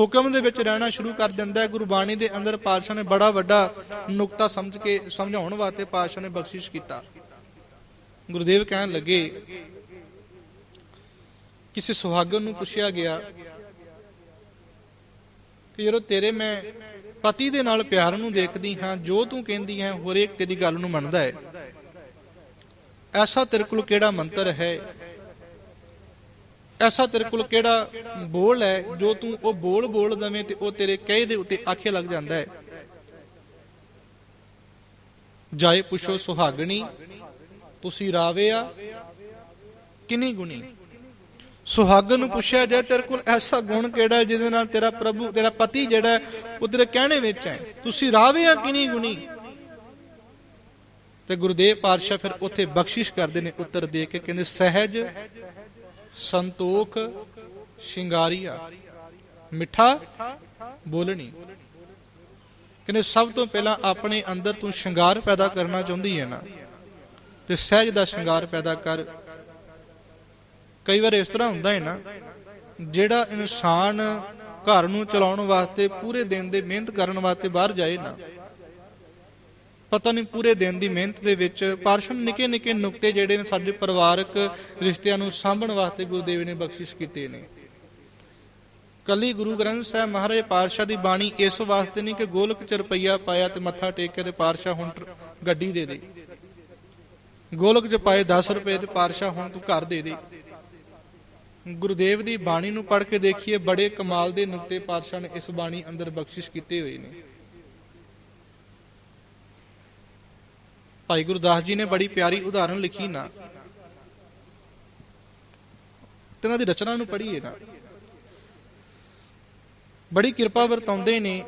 ਹੁਕਮ ਦੇ ਵਿੱਚ ਰਹਿਣਾ ਸ਼ੁਰੂ ਕਰ ਦਿੰਦਾ ਹੈ। ਗੁਰਬਾਣੀ ਦੇ ਅੰਦਰ ਪਾਤਸ਼ਾਹ ਨੇ ਬੜਾ ਵੱਡਾ ਨੁਕਤਾ ਸਮਝ ਕੇ ਸਮਝਾਉਣ ਵਾਸਤੇ ਪਾਤਸ਼ਾਹ ਨੇ ਬਖਸ਼ਿਸ਼ ਕੀਤਾ। ਗੁਰਦੇਵ ਕਹਿਣ ਲੱਗੇ, ਕਿਸੇ ਸੁਹਾਗਣ ਨੂੰ ਪੁੱਛਿਆ ਗਿਆ ਕਿ ਜਦੋਂ ਤੇਰੇ ਮੈਂ ਪਤੀ ਦੇ ਨਾਲ ਪਿਆਰ ਨੂੰ ਦੇਖਦੀ ਹਾਂ, ਜੋ ਤੂੰ ਕਹਿੰਦੀ ਹੈ ਹਰੇਕ ਤੇਰੀ ਗੱਲ ਨੂੰ ਮੰਨਦਾ ਹੈ। ਐਸਾ ਤੇਰੇ ਕੋਲ ਕਿਹੜਾ ਮੰਤਰ ਹੈ? ਐਸਾ ਤੇਰੇ ਕੋਲ ਕਿਹੜਾ ਬੋਲ ਹੈ ਜੋ ਤੂੰ ਉਹ ਬੋਲ ਬੋਲ ਦਵੇਂ ਤੇ ਉਹ ਤੇਰੇ ਕਹੇ ਦੇ ਉੱਤੇ ਆਖੇ ਲੱਗ ਜਾਂਦਾ ਹੈ? ਜਾਏ ਪੁੱਛੋ ਸੁਹਾਗਣੀ ਤੁਸੀਂ ਰਾਵੇ ਆ ਕਿੰਨੀ ਗੁਣੀ? ਸੁਹਾਗਨ ਨੂੰ ਪੁੱਛਿਆ ਜਾਏ ਤੇਰੇ ਕੋਲ ਐਸਾ ਗੁਣ ਕਿਹੜਾ ਜਿਹਦੇ ਨਾਲ ਤੇਰਾ ਪ੍ਰਭੂ ਤੇਰਾ ਪਤੀ ਜਿਹੜਾ ਹੈ, ਉਹ ਤੇਰੇ ਕਹਿਣੇ ਵਿੱਚ ਹੈ? ਤੁਸੀਂ ਰਾਵੇ ਆ ਕਿੰਨੀ ਗੁਣੀ? ਤੇ ਗੁਰਦੇਵ ਪਾਤਸ਼ਾਹ ਫਿਰ ਉੱਥੇ ਬਖਸ਼ਿਸ਼ ਕਰਦੇ ਨੇ ਉੱਤਰ ਦੇ ਕੇ, ਕਹਿੰਦੇ, ਸਹਿਜ ਸੰਤੋਖ ਸ਼ਿੰਗਾਰੀਆ ਮਿੱਠਾ ਬੋਲਣੀ। ਕਹਿੰਦੇ, ਸਭ ਤੋਂ ਪਹਿਲਾਂ ਆਪਣੇ ਅੰਦਰ ਤੂੰ ਸ਼ਿੰਗਾਰ ਪੈਦਾ ਕਰਨਾ ਚਾਹੁੰਦੀ ਹੈ ਨਾ, ਤੇ ਸਹਿਜ ਦਾ ਸ਼ਿੰਗਾਰ ਪੈਦਾ ਕਰ। ਕਈ ਵਾਰ ਇਸ ਤਰ੍ਹਾਂ ਹੁੰਦਾ ਹੈ ਨਾ, ਜਿਹੜਾ ਇਨਸਾਨ ਘਰ ਨੂੰ ਚਲਾਉਣ ਵਾਸਤੇ, ਪੂਰੇ ਦਿਨ ਦੇ ਮਿਹਨਤ ਕਰਨ ਵਾਸਤੇ ਬਾਹਰ ਜਾਏ ਨਾ ਪਤਾ ਨਹੀਂ ਪੂਰੇ ਦਿਨ ਦੀ ਮਿਹਨਤ ਦੇ ਵਿੱਚ ਪਾਰਸ਼ਨ ਨਿੱਕੇ ਨਿੱਕੇ ਨੁਕਤੇ ਜਿਹੜੇ ਨੇ ਸਾਡੇ ਪਰਿਵਾਰਕ ਰਿਸ਼ਤਿਆਂ ਨੂੰ ਸਾਂਭਣ ਵਾਸਤੇ ਗੁਰਦੇਵ ਨੇ ਬਖਸ਼ਿਸ਼ ਕੀਤੇ ਨੇ। ਕੱਲੀ ਗੁਰੂ ਗ੍ਰੰਥ ਸਾਹਿਬ ਮਹਾਰਾਜ ਪਾਤਸ਼ਾਹ ਦੀ ਬਾਣੀ ਇਸ ਵਾਸਤੇ ਨਹੀਂ ਕਿ ਗੋਲਕ ਚ ਰੁਪਈਆ ਪਾਇਆ ਤੇ ਮੱਥਾ ਟੇਕ ਕੇ ਤੇ ਪਾਤਸ਼ਾਹ ਹੁਣ ਗੱਡੀ ਦੇ ਦੇ। ਗੋਲਕ ਚ ਪਾਏ 10 ਰੁਪਏ ਤੇ ਪਾਤਸ਼ਾਹ ਹੁਣ ਤੂੰ ਘਰ ਦੇ ਦੇ। ਗੁਰਦੇਵ ਦੀ ਬਾਣੀ ਨੂੰ ਪੜ੍ਹ ਕੇ ਦੇਖੀਏ, ਬੜੇ ਕਮਾਲ ਦੇ ਨੁਕਤੇ ਪਾਤਸ਼ਾਹ ਨੇ ਇਸ ਬਾਣੀ ਅੰਦਰ ਬਖਸ਼ਿਸ਼ ਕੀਤੇ ਹੋਏ ਨੇ। ਭਾਈ ਗੁਰਦਾਸ ਜੀ ਨੇ ਬੜੀ ਪਿਆਰੀ ਉਦਾਹਰਣ ਲਿਖੀ ਨਾ। ਤੇ ਦੀ ਰਚਨਾ ਨੂੰ ਪੜ੍ਹੀਏ ਨਾ। ਬੜੀ ਕਿਰਪਾ ਵਰਤਾਉਂਦੇ ਨੇ।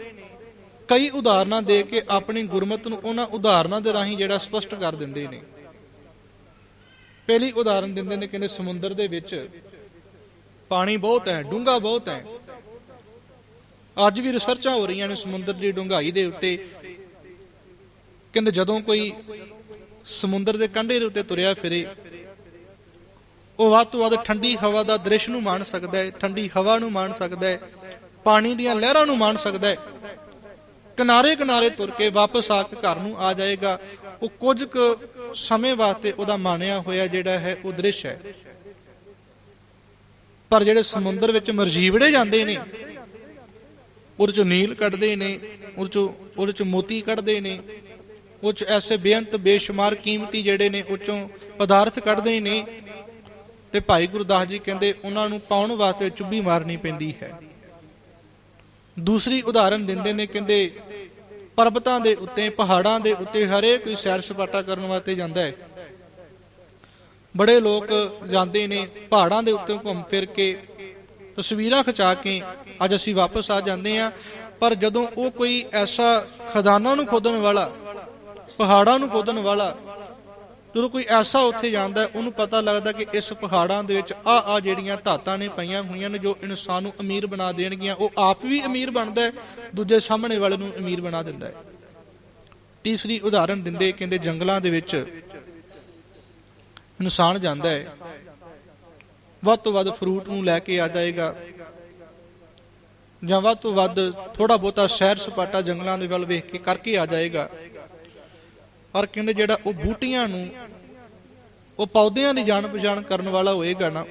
ਕਈ ਉਦਾਹਰਨਾਂ ਦੇ ਕੇ ਆਪਣੀ ਗੁਰਮਤ ਨੂੰ ਉਹਨਾਂ ਉਦਾਹਰਨਾਂ ਦੇ ਰਾਹੀਂ ਜਿਹੜਾ ਸਪਸ਼ਟ ਕਰ ਦਿੰਦੇ ਨੇ। ਪਹਿਲੀ ਉਦਾਹਰਨ ਦਿੰਦੇ ਨੇ ਕਹਿੰਦੇ ਸਮੁੰਦਰ ਦੇ ਵਿੱਚ ਪਾਣੀ ਬਹੁਤ ਹੈ, ਡੂੰਘਾ ਬਹੁਤ ਹੈ। ਅੱਜ ਵੀ ਰਿਸਰਚਾਂ ਹੋ ਰਹੀਆਂ ਨੇ ਸਮੁੰਦਰ ਦੀ ਡੂੰਘਾਈ ਦੇ ਉੱਤੇ। ਕਹਿੰਦੇ ਜਦੋਂ ਕੋਈ ਸਮੁੰਦਰ ਦੇ ਕੰਢੇ ਦੇ ਉੱਤੇ ਤੁਰਿਆ ਫਿਰੇ, ਉਹ ਵੱਧ ਤੋਂ ਵੱਧ ਠੰਡੀ ਹਵਾ ਦਾ ਦ੍ਰਿਸ਼ ਨੂੰ ਮਾਣ ਸਕਦਾ ਹੈ, ਠੰਡੀ ਹਵਾ ਨੂੰ ਮਾਣ ਸਕਦਾ ਹੈ, ਪਾਣੀ ਦੀਆਂ ਲਹਿਰਾਂ ਨੂੰ ਮਾਣ ਸਕਦਾ ਹੈ। ਕਿਨਾਰੇ ਕਿਨਾਰੇ ਤੁਰ ਕੇ ਵਾਪਸ ਆ ਕੇ ਘਰ ਨੂੰ ਆ ਜਾਏਗਾ। ਉਹ ਕੁਝ ਕੁ ਸਮੇਂ ਵਾਸਤੇ ਉਹਦਾ ਮਾਣਿਆ ਹੋਇਆ ਜਿਹੜਾ ਹੈ, ਉਹ ਦ੍ਰਿਸ਼ ਹੈ। ਪਰ ਜਿਹੜੇ ਸਮੁੰਦਰ ਵਿੱਚ ਮਰਜੀਵੜੇ ਜਾਂਦੇ ਨੇ, ਉਹਦੇ ਚੋਂ ਨੀਲ ਕੱਢਦੇ ਨੇ, ਉਹਦੇ ਚੋਂ ਉਹਦੇ ਚੋਂ ਮੋਤੀ ਕੱਢਦੇ ਨੇ ਉਹ ਚ ਐਸੇ ਬੇਅੰਤ, ਬੇਸ਼ੁਮਾਰ ਕੀਮਤੀ ਜਿਹੜੇ ਨੇ ਉਹ ਚੋਂ ਪਦਾਰਥ ਕੱਢਦੇ ਨੇ ਤੇ ਭਾਈ ਗੁਰਦਾਸ ਜੀ ਕਹਿੰਦੇ, ਉਹਨਾਂ ਨੂੰ ਪਾਉਣ ਵਾਸਤੇ ਚੁੱਭੀ ਮਾਰਨੀ ਪੈਂਦੀ ਹੈ। ਦੂਸਰੀ ਉਦਾਹਰਨ ਦਿੰਦੇ ਨੇ, ਕਹਿੰਦੇ, ਪਰਬਤਾਂ ਦੇ ਉੱਤੇ, ਪਹਾੜਾਂ ਦੇ ਉੱਤੇ ਹਰੇਕ ਕੋਈ ਸੈਰ ਸਪਾਟਾ ਕਰਨ ਵਾਸਤੇ ਜਾਂਦਾ ਹੈ। ਬੜੇ ਲੋਕ ਜਾਂਦੇ ਨੇ, ਪਹਾੜਾਂ ਦੇ ਉੱਤੇ ਘੁੰਮ ਫਿਰ ਕੇ, ਤਸਵੀਰਾਂ ਖਿਚਾ ਕੇ ਅੱਜ ਅਸੀਂ ਵਾਪਸ ਆ ਜਾਂਦੇ ਆ ਪਰ ਜਦੋਂ ਉਹ ਕੋਈ ਐਸਾ ਖਜ਼ਾਨਾ ਨੂੰ ਖੋਦਣ ਵਾਲਾ ਪਹਾੜਾਂ ਨੂੰ ਖੋਦਣ ਵਾਲਾ। ਜਦੋਂ ਕੋਈ ਐਸਾ ਉੱਥੇ ਜਾਂਦਾ, ਉਹਨੂੰ ਪਤਾ ਲੱਗਦਾ ਕਿ ਇਸ ਪਹਾੜਾਂ ਦੇ ਵਿੱਚ ਆ ਆ ਜਿਹੜੀਆਂ ਧਾਤਾਂ ਨੇ ਪਈਆਂ ਹੋਈਆਂ ਨੇ, ਜੋ ਇਨਸਾਨ ਨੂੰ ਅਮੀਰ ਬਣਾ ਦੇਣਗੀਆਂ। ਉਹ ਆਪ ਵੀ ਅਮੀਰ ਬਣਦਾ ਹੈ, ਦੂਜੇ ਸਾਹਮਣੇ ਵਾਲੇ ਨੂੰ ਅਮੀਰ ਬਣਾ ਦਿੰਦਾ ਹੈ। ਤੀਸਰੀ ਉਦਾਹਰਨ ਦਿੰਦੇ, ਕਹਿੰਦੇ ਜੰਗਲਾਂ ਦੇ ਵਿੱਚ ਇਨਸਾਨ ਜਾਂਦਾ ਹੈ। ਵੱਧ ਤੋਂ ਵੱਧ ਫਰੂਟ ਨੂੰ ਲੈ ਕੇ ਆ ਜਾਏਗਾ। ਜਾਂ ਵੱਧ ਤੋਂ ਵੱਧ ਥੋੜਾ ਬਹੁਤਾ ਸੈਰ ਸਪਾਟਾ ਜੰਗਲਾਂ ਦੇ ਵੱਲ ਵੇਖ ਕੇ ਕਰਕੇ ਆ ਜਾਏਗਾ। ਪਰ ਕਹਿੰਦੇ ਜਿਹੜਾ ਉਹ ਬੂਟੀਆਂ ਨੂੰ ਉਹ ਪੌਦਿਆਂ ਦੀ ਜਾਣ ਪਛਾਣ ਕਰਨ ਵਾਲਾ ਹੋਏਗਾ ਨਾ,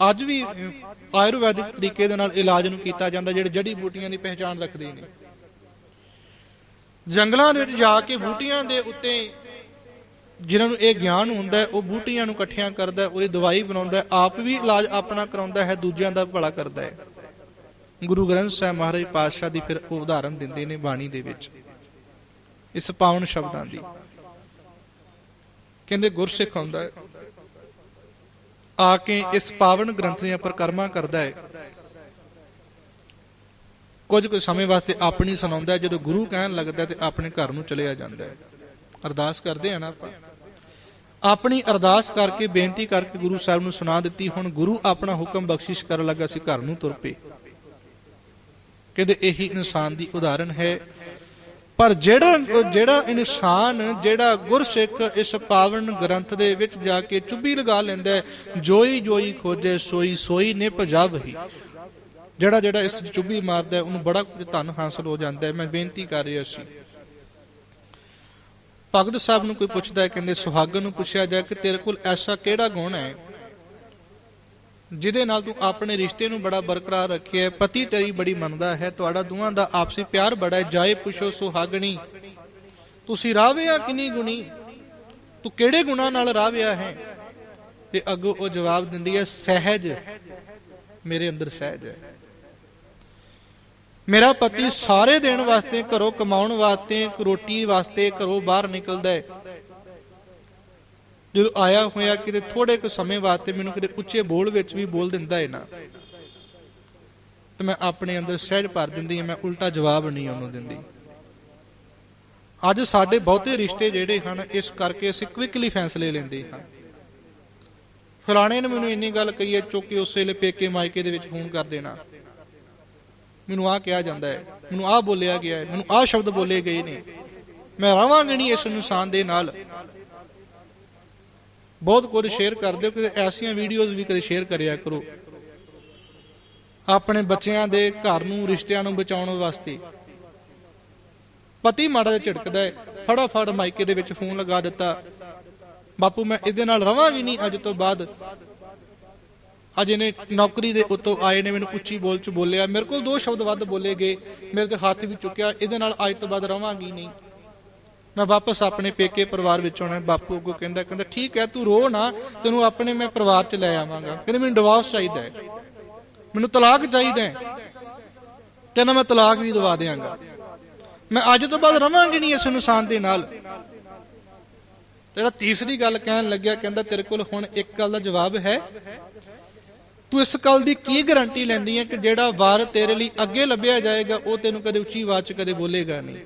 ਅੱਜ ਵੀ ਆਯੁਰਵੈਦਿਕ ਤਰੀਕੇ ਦੇ ਨਾਲ ਇਲਾਜ ਨੂੰ ਕੀਤਾ ਜਾਂਦਾ ਜਿਹੜੇ ਜੜੀ ਬੂਟੀਆਂ ਦੀ ਪਹਿਚਾਣ ਰੱਖਦੇ ਨੇ। ਜੰਗਲਾਂ ਦੇ ਵਿੱਚ ਜਾ ਕੇ ਬੂਟੀਆਂ ਦੇ ਉੱਤੇ ਜਿਨ੍ਹਾਂ ਨੂੰ ਇਹ ਗਿਆਨ ਹੁੰਦਾ ਉਹ ਬੂਟੀਆਂ ਨੂੰ ਇਕੱਠਿਆਂ ਕਰਦਾ ਉਹਦੀ ਦਵਾਈ ਬਣਾਉਂਦਾ ਆਪ ਵੀ ਇਲਾਜ ਆਪਣਾ ਕਰਾਉਂਦਾ ਹੈ, ਦੂਜਿਆਂ ਦਾ ਭਲਾ ਕਰਦਾ ਹੈ। ਗੁਰੂ ਗ੍ਰੰਥ ਸਾਹਿਬ ਮਹਾਰਾਜ ਪਾਤਸ਼ਾਹ ਦੀ ਫਿਰ ਉਹ ਉਦਾਹਰਨ ਦਿੰਦੇ ਨੇ ਬਾਣੀ ਦੇ ਵਿੱਚ। ਇਸ ਪਾਵਨ ਸ਼ਬਦਾਂ ਦੀ। ਕਹਿੰਦੇ ਗੁਰਸਿੱਖ ਆਉਂਦਾ ਹੈ, ਆ ਕੇ ਇਸ ਪਾਵਨ ਗ੍ਰੰਥ ਦੀਆਂ ਪਰਕਰਮਾ ਕਰਦਾ ਹੈ। ਕੁਝ ਕੁ ਸਮੇਂ ਵਾਸਤੇ ਆਪਣੀ ਸੁਣਾਉਂਦਾ ਹੈ, ਜਦੋਂ ਗੁਰੂ ਕਹਿਣ ਲੱਗਦਾ ਤੇ ਆਪਣੇ ਘਰ ਨੂੰ ਚਲਿਆ ਜਾਂਦਾ ਹੈ। ਅਰਦਾਸ ਕਰਦੇ ਆ ਨਾ ਆਪਾਂ। ਆਪਣੀ ਅਰਦਾਸ ਕਰਕੇ, ਬੇਨਤੀ ਕਰਕੇ ਗੁਰੂ ਸਾਹਿਬ ਨੂੰ ਸੁਣਾ ਦਿੱਤੀ, ਹੁਣ ਗੁਰੂ ਆਪਣਾ ਹੁਕਮ ਬਖਸ਼ਿਸ਼ ਕਰਨ ਲੱਗਾ ਸੀ ਘਰ ਨੂੰ ਤੁਰ ਪਏ। ਕਹਿੰਦੇ ਇਹੀ ਇਨਸਾਨ ਦੀ ਉਦਾਹਰਨ ਹੈ ਪਰ ਜਿਹੜਾ ਜਿਹੜਾ ਇਨਸਾਨ, ਜਿਹੜਾ ਗੁਰਸਿੱਖ ਇਸ ਪਾਵਨ ਗ੍ਰੰਥ ਦੇ ਵਿੱਚ ਜਾ ਕੇ ਚੁੱਭੀ ਲਗਾ ਲੈਂਦਾ ਹੈ, ਜੋਈ ਜੋਈ ਖੋਜੇ, ਸੋਈ ਸੋਈ ਨੇ ਭਜਾਵਹੀ ਜਿਹੜਾ ਜਿਹੜਾ ਇਸ 'ਚ ਚੁੱਭੀ ਮਾਰਦਾ ਉਹਨੂੰ ਬੜਾ ਕੁਝ ਧਨ ਹਾਸਲ ਹੋ ਜਾਂਦਾ ਹੈ। ਮੈਂ ਬੇਨਤੀ ਕਰ ਰਿਹਾ ਸੀ। ਭਗਤ ਸਾਹਿਬ ਨੂੰ ਕੋਈ ਪੁੱਛਦਾ ਹੈ, ਕਹਿੰਦੇ ਸੁਹਾਗਣ ਨੂੰ ਪੁੱਛਿਆ ਜਾ ਕਿ ਤੇਰੇ ਕੋਲ ਐਸਾ ਕਿਹੜਾ ਗੁਣ ਹੈ? ਜਿਹਦੇ ਨਾਲ ਤੂੰ ਆਪਣੇ ਰਿਸ਼ਤੇ ਨੂੰ ਬੜਾ ਬਰਕਰਾਰ ਰੱਖਿਆ ਹੈ। ਪਤੀ ਤੇਰੀ ਬੜੀ ਮੰਨਦਾ ਹੈ। ਤੁਹਾਡਾ ਦੋਵਾਂ ਦਾ ਆਪਸੀ ਪਿਆਰ ਬੜਾ ਹੈ। ਜਾਏ ਪੁੱਛੋ ਸੁਹਾਗਣੀ। ਤੁਸੀਂ ਰਾਵਿਆ ਕਿੰਨੀ ਗੁਣੀ? ਤੂੰ ਕਿਹੜੇ ਗੁਣਾ ਨਾਲ ਰਾਵਿਆ ਹੈ? ਤੇ ਅੱਗੋਂ ਉਹ ਜਵਾਬ ਦਿੰਦੀ ਹੈ, ਸਹਿਜ। ਮੇਰੇ ਅੰਦਰ ਸਹਿਜ ਹੈ। ਮੇਰਾ ਪਤੀ ਸਾਰੇ ਦੇਣ ਵਾਸਤੇ, ਘਰੋਂ ਕਮਾਉਣ ਵਾਸਤੇ, ਰੋਟੀ ਵਾਸਤੇ ਘਰੋਂ ਬਾਹਰ ਨਿਕਲਦਾ ਹੈ। ਜਦੋਂ ਆਇਆ ਹੋਇਆ ਕਿਤੇ ਥੋੜੇ ਕੁ ਸਮੇਂ ਵਾਸਤੇ ਮੈਨੂੰ ਕਿਤੇ ਉੱਚੇ ਬੋਲ ਵਿੱਚ ਵੀ ਬੋਲ ਦਿੰਦਾ ਹੈ ਨਾ, ਤੇ ਮੈਂ ਆਪਣੇ ਅੰਦਰ ਸਹਿਜ ਭਰ ਦਿੰਦੀ ਹਾਂ ਮੈਂ ਉਲਟਾ ਜਵਾਬ ਨਹੀਂ ਉਹਨੂੰ ਦਿੰਦੀ। ਅੱਜ ਸਾਡੇ ਬਹੁਤੇ ਰਿਸ਼ਤੇ ਜਿਹੜੇ ਹਨ, ਇਸ ਕਰਕੇ ਅਸੀਂ ਕੁਇਕਲੀ ਫੈਸਲੇ ਲੈਂਦੇ ਹਾਂ। ਫਲਾਣੇ ਨੇ ਮੈਨੂੰ ਇੰਨੀ ਗੱਲ ਕਹੀ ਹੈ, ਚੁੱਕ ਕੇ ਉਸੇ ਵੇਲੇ ਪੇਕੇ ਮਾਇਕੇ ਦੇ ਵਿੱਚ ਫੋਨ ਕਰ ਦੇਣਾ। ਮੈਨੂੰ ਆਹ ਕਿਹਾ ਜਾਂਦਾ ਹੈ, ਮੈਨੂੰ ਆਹ ਬੋਲਿਆ ਗਿਆ ਹੈ, ਮੈਨੂੰ ਆਹ ਸ਼ਬਦ ਬੋਲੇ ਗਏ ਨੇ। ਮੈਂ ਰਵਾਂਗੀ ਨਹੀਂ ਇਸ ਇਨਸਾਨ ਦੇ ਨਾਲ। ਬਹੁਤ ਕੁਝ ਸ਼ੇਅਰ ਕਰ ਦਿਓ ਕਿ ਐਸੀਆਂ ਵੀਡੀਓਜ਼ ਵੀ ਕਦੇ ਸ਼ੇਅਰ ਕਰਿਆ ਕਰੋ। ਆਪਣੇ ਬੱਚਿਆਂ ਦੇ ਘਰ ਨੂੰ, ਰਿਸ਼ਤਿਆਂ ਨੂੰ ਬਚਾਉਣ ਵਾਸਤੇ। ਪਤੀ ਮਾੜਾ ਜਿਹਾ ਝਿੜਕਦਾ ਹੈ। ਫਟਾਫਟ ਮਾਈਕੇ ਦੇ ਵਿੱਚ ਫੋਨ ਲਗਾ ਦਿੱਤਾ। ਬਾਪੂ, ਮੈਂ ਇਹਦੇ ਨਾਲ ਰਵਾਂਗੀ ਨਹੀਂ ਅੱਜ ਤੋਂ ਬਾਅਦ। ਅੱਜ ਇਹਨੇ ਨੌਕਰੀ ਦੇ ਉੱਤੋਂ ਆਏ ਨੇ, ਮੈਨੂੰ ਉੱਚੀ ਬੋਲ ਚ ਬੋਲਿਆ। ਮੇਰੇ ਕੋਲ ਦੋ ਸ਼ਬਦ ਵੱਧ ਬੋਲੇ ਗਏ। ਮੇਰੇ ਤੇ ਹੱਥ ਵੀ ਚੁੱਕਿਆ। ਇਹਦੇ ਨਾਲ ਅੱਜ ਤੋਂ ਬਾਅਦ ਰਵਾਂਗੀ ਨਹੀਂ। ਮੈਂ ਵਾਪਸ ਆਪਣੇ ਪੇਕੇ ਪਰਿਵਾਰ ਵਿੱਚ ਆਉਣਾ ਬਾਪੂ ਅੱਗੋਂ ਕਹਿੰਦਾ ਕਹਿੰਦਾ, ਠੀਕ ਹੈ, ਤੂੰ ਰੋ ਨਾ, ਤੈਨੂੰ ਆਪਣੇ ਮੈਂ ਪਰਿਵਾਰ ਚ ਲੈ ਆਵਾਂਗਾ। ਕਹਿੰਦੇ, ਮੈਨੂੰ ਡਿਵੋਰਸ ਚਾਹੀਦਾ ਹੈ। ਮੈਨੂੰ ਤਲਾਕ ਚਾਹੀਦਾ ਹੈ। ਕਹਿੰਦਾ, ਮੈਂ ਤਲਾਕ ਵੀ ਦਵਾ ਦਿਆਂਗਾ। ਮੈਂ ਅੱਜ ਤੋਂ ਬਾਅਦ ਰਵਾਂਗੀ ਨਹੀਂ ਇਸ ਇਨਸਾਨ ਦੇ ਨਾਲ। ਤੇਰਾ ਤੀਸਰੀ ਗੱਲ ਕਹਿਣ ਲੱਗਿਆ, ਕਹਿੰਦਾ, ਤੇਰੇ ਕੋਲ ਹੁਣ ਇੱਕ ਗੱਲ ਦਾ ਜਵਾਬ ਹੈ। ਤੂੰ ਇਸ ਗੱਲ ਦੀ ਕੀ ਗਾਰੰਟੀ ਲੈਂਦੀ ਹੈ ਕਿ ਜਿਹੜਾ ਵਾਰ ਤੇਰੇ ਲਈ ਅੱਗੇ ਲੱਭਿਆ ਜਾਏਗਾ, ਉਹ ਤੈਨੂੰ ਕਦੇ ਉੱਚੀ ਆਵਾਜ਼ 'ਚ ਕਦੇ ਬੋਲੇਗਾ ਨਹੀਂ?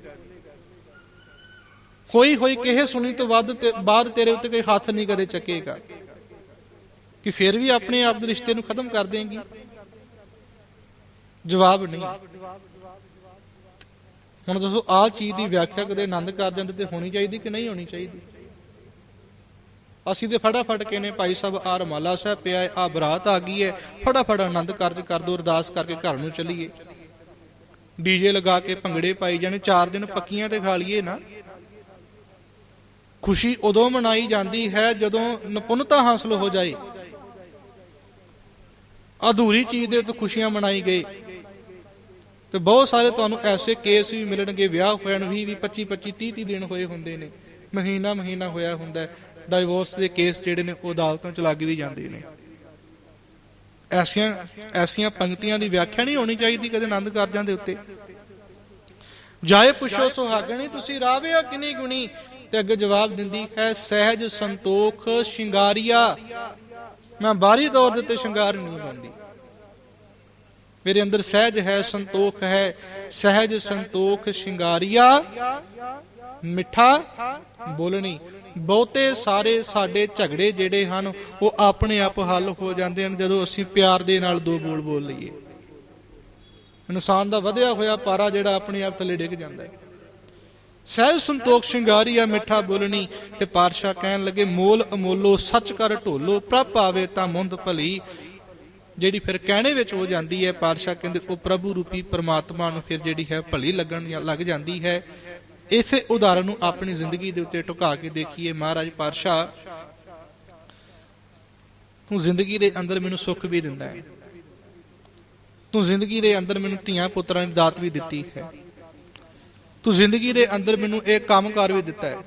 ਹੋਈ ਹੋਈ ਕਿਹੇ ਸੁਣੀ ਤੋਂ ਵੱਧ ਤੇ ਬਾਅਦ ਤੇਰੇ ਉੱਤੇ ਕੋਈ ਹੱਥ ਨਹੀਂ ਕਦੇ ਚੱਕੇਗਾ। ਕਿ ਫਿਰ ਵੀ ਆਪਣੇ ਆਪ ਦੇ ਰਿਸ਼ਤੇ ਨੂੰ ਖਤਮ ਕਰ ਦੇਂਗੀ? ਜਵਾਬ ਨਹੀਂ। ਹੁਣ ਦੱਸੋ, ਆਹ ਚੀਜ਼ ਦੀ ਵਿਆਖਿਆ ਕਦੇ ਆਨੰਦ ਕਰ ਜਾਂਦੇ ਤੇ ਹੋਣੀ ਚਾਹੀਦੀ ਕਿ ਨਹੀਂ ਹੋਣੀ ਚਾਹੀਦੀ? ਅਸੀਂ ਤੇ ਫਟਾਫਟ ਕਹਿੰਨੇ ਭਾਈ ਸਾਹਿਬ ਆ ਰਮਾਲਾ ਸਾਹਿਬ ਪਿਆ ਹੈ ਆ ਬਰਾਤ ਆ ਗਈ ਹੈ, ਫਟਾਫਟ ਆਨੰਦ ਕਾਰਜ ਕਰ ਦੋ, ਅਰਦਾਸ ਕਰਕੇ ਘਰ ਨੂੰ ਚੱਲੀਏ। ਡੀਜੇ ਲਗਾ ਕੇ ਭੰਗੜੇ ਪਾਈ ਜਾਣੇ, ਚਾਰ ਦਿਨ ਪੱਕੀਆਂ ਤੇ ਖਾ ਲਈਏ ਨਾ। ਖੁਸ਼ੀ ਉਦੋਂ ਮਨਾਈ ਜਾਂਦੀ ਹੈ ਜਦੋਂ ਨਿਪੁੰਨਤਾ ਹਾਸਲ ਹੋ ਜਾਏ। ਅਧੂਰੀ ਚੀਜ਼ ਦੇ ਤੋਂ ਖੁਸ਼ੀਆਂ ਮਨਾਈ ਗਈ। ਤੇ ਬਹੁਤ ਸਾਰੇ ਤੁਹਾਨੂੰ ਐਸੇ ਕੇਸ ਵੀ ਮਿਲਣਗੇ, ਵਿਆਹ ਹੋਇਆ ਨੂੰ 20 25 25 30 30 ਦਿਨ ਹੋਏ ਹੁੰਦੇ ਨੇ। ਮਹੀਨਾ ਮਹੀਨਾ ਹੋਇਆ ਹੁੰਦਾ ਡਾਈਵੋਰਸ ਦੇ ਕੇਸ ਜਿਹੜੇ ਨੇ, ਉਹ ਅਦਾਲਤਾਂ ਚ ਲੱਗ ਵੀ ਜਾਂਦੇ ਨੇ। ਐਸੀਆਂ ਐਸੀਆਂ ਪੰਕਤੀਆਂ ਦੀ ਵਿਆਖਿਆ ਨਹੀਂ ਹੋਣੀ ਚਾਹੀਦੀ ਕਦੇ ਆਨੰਦ ਕਾਰਜਾਂ ਦੇ ਉੱਤੇ। ਜਾਏ ਪੁੱਛੋ ਸੁਹਾਗਣੀ, ਤੁਸੀਂ ਰਾਵਿਆ ਕਿੰਨੀ ਗੁਣੀ। ਤੇ ਅੱਗੇ ਜਵਾਬ ਦਿੰਦੀ ਹੈ ਸਹਿਜ ਸੰਤੋਖ ਸ਼ਿੰਗਾਰੀਆ। ਮੈਂ ਬਾਹਰੀ ਤੌਰ ਦੇ ਉੱਤੇ ਸ਼ਿੰਗਾਰ ਨਹੀਂ ਬੰਦੀ ਮੇਰੇ ਅੰਦਰ ਸਹਿਜ ਹੈ, ਸੰਤੋਖ ਹੈ। ਸਹਿਜ, ਸੰਤੋਖ, ਸ਼ਿੰਗਾਰੀਆ। ਮਿੱਠਾ, ਬੋਲਣੀ। ਬਹੁਤੇ ਸਾਰੇ ਸਾਡੇ ਝਗੜੇ ਜਿਹੜੇ ਹਨ, ਉਹ ਆਪਣੇ ਆਪ ਹੱਲ ਹੋ ਜਾਂਦੇ ਹਨ ਜਦੋਂ ਅਸੀਂ ਪਿਆਰ ਦੇ ਨਾਲ ਦੋ ਬੋਲ ਬੋਲ ਲਈਏ। ਇਨਸਾਨ ਦਾ ਵਧਿਆ ਹੋਇਆ ਪਾਰਾ ਜਿਹੜਾ ਆਪਣੇ ਆਪ ਥੱਲੇ ਡਿੱਗ ਜਾਂਦਾ ਹੈ। ਸਹਿਜ ਸੰਤੋਖ ਸ਼ਿੰਗਾਰੀਆ ਮਿੱਠਾ ਬੋਲਣੀ ਤੇ ਪਾਤਸ਼ਾਹ ਕਹਿਣ ਲੱਗੇ, ਮੋਲ ਅਮੋਲੋ, ਸੱਚ ਕਰ ਢੋਲੋ, ਪ੍ਰਭ ਆਵੇ ਤਾਂ ਮੁੰਦ ਭਲੀ। ਜਿਹੜੀ ਫਿਰ ਕਹਿਣੇ ਵਿੱਚ ਹੋ ਜਾਂਦੀ ਹੈ, ਪਾਤਸ਼ਾਹ ਕਹਿੰਦੇ, ਉਹ ਪ੍ਰਭੂ ਰੂਪੀ ਪਰਮਾਤਮਾ ਨੂੰ ਫਿਰ ਜਿਹੜੀ ਹੈ ਭਲੀ ਲੱਗਣ ਲੱਗ ਜਾਂਦੀ ਹੈ। ਇਸੇ ਉਦਾਹਰਨ ਨੂੰ ਆਪਣੀ ਜ਼ਿੰਦਗੀ ਦੇ ਉੱਤੇ ਟੁਕਾ ਕੇ ਦੇਖੀਏ, ਮਹਾਰਾਜ ਪਾਤਸ਼ਾਹ, ਤੂੰ ਜ਼ਿੰਦਗੀ ਦੇ ਅੰਦਰ ਮੈਨੂੰ ਸੁੱਖ ਵੀ ਦਿੰਦਾ ਹੈ। ਤੂੰ ਜ਼ਿੰਦਗੀ ਦੇ ਅੰਦਰ ਮੈਨੂੰ ਧੀਆਂ ਪੁੱਤਰਾਂ ਦੀ ਦਾਤ ਵੀ ਦਿੱਤੀ ਹੈ। ਤੂੰ ਜ਼ਿੰਦਗੀ ਦੇ ਅੰਦਰ ਮੈਨੂੰ ਇਹ ਕੰਮ ਕੰਮਕਾਰ ਵੀ ਦਿੱਤਾ ਹੈ।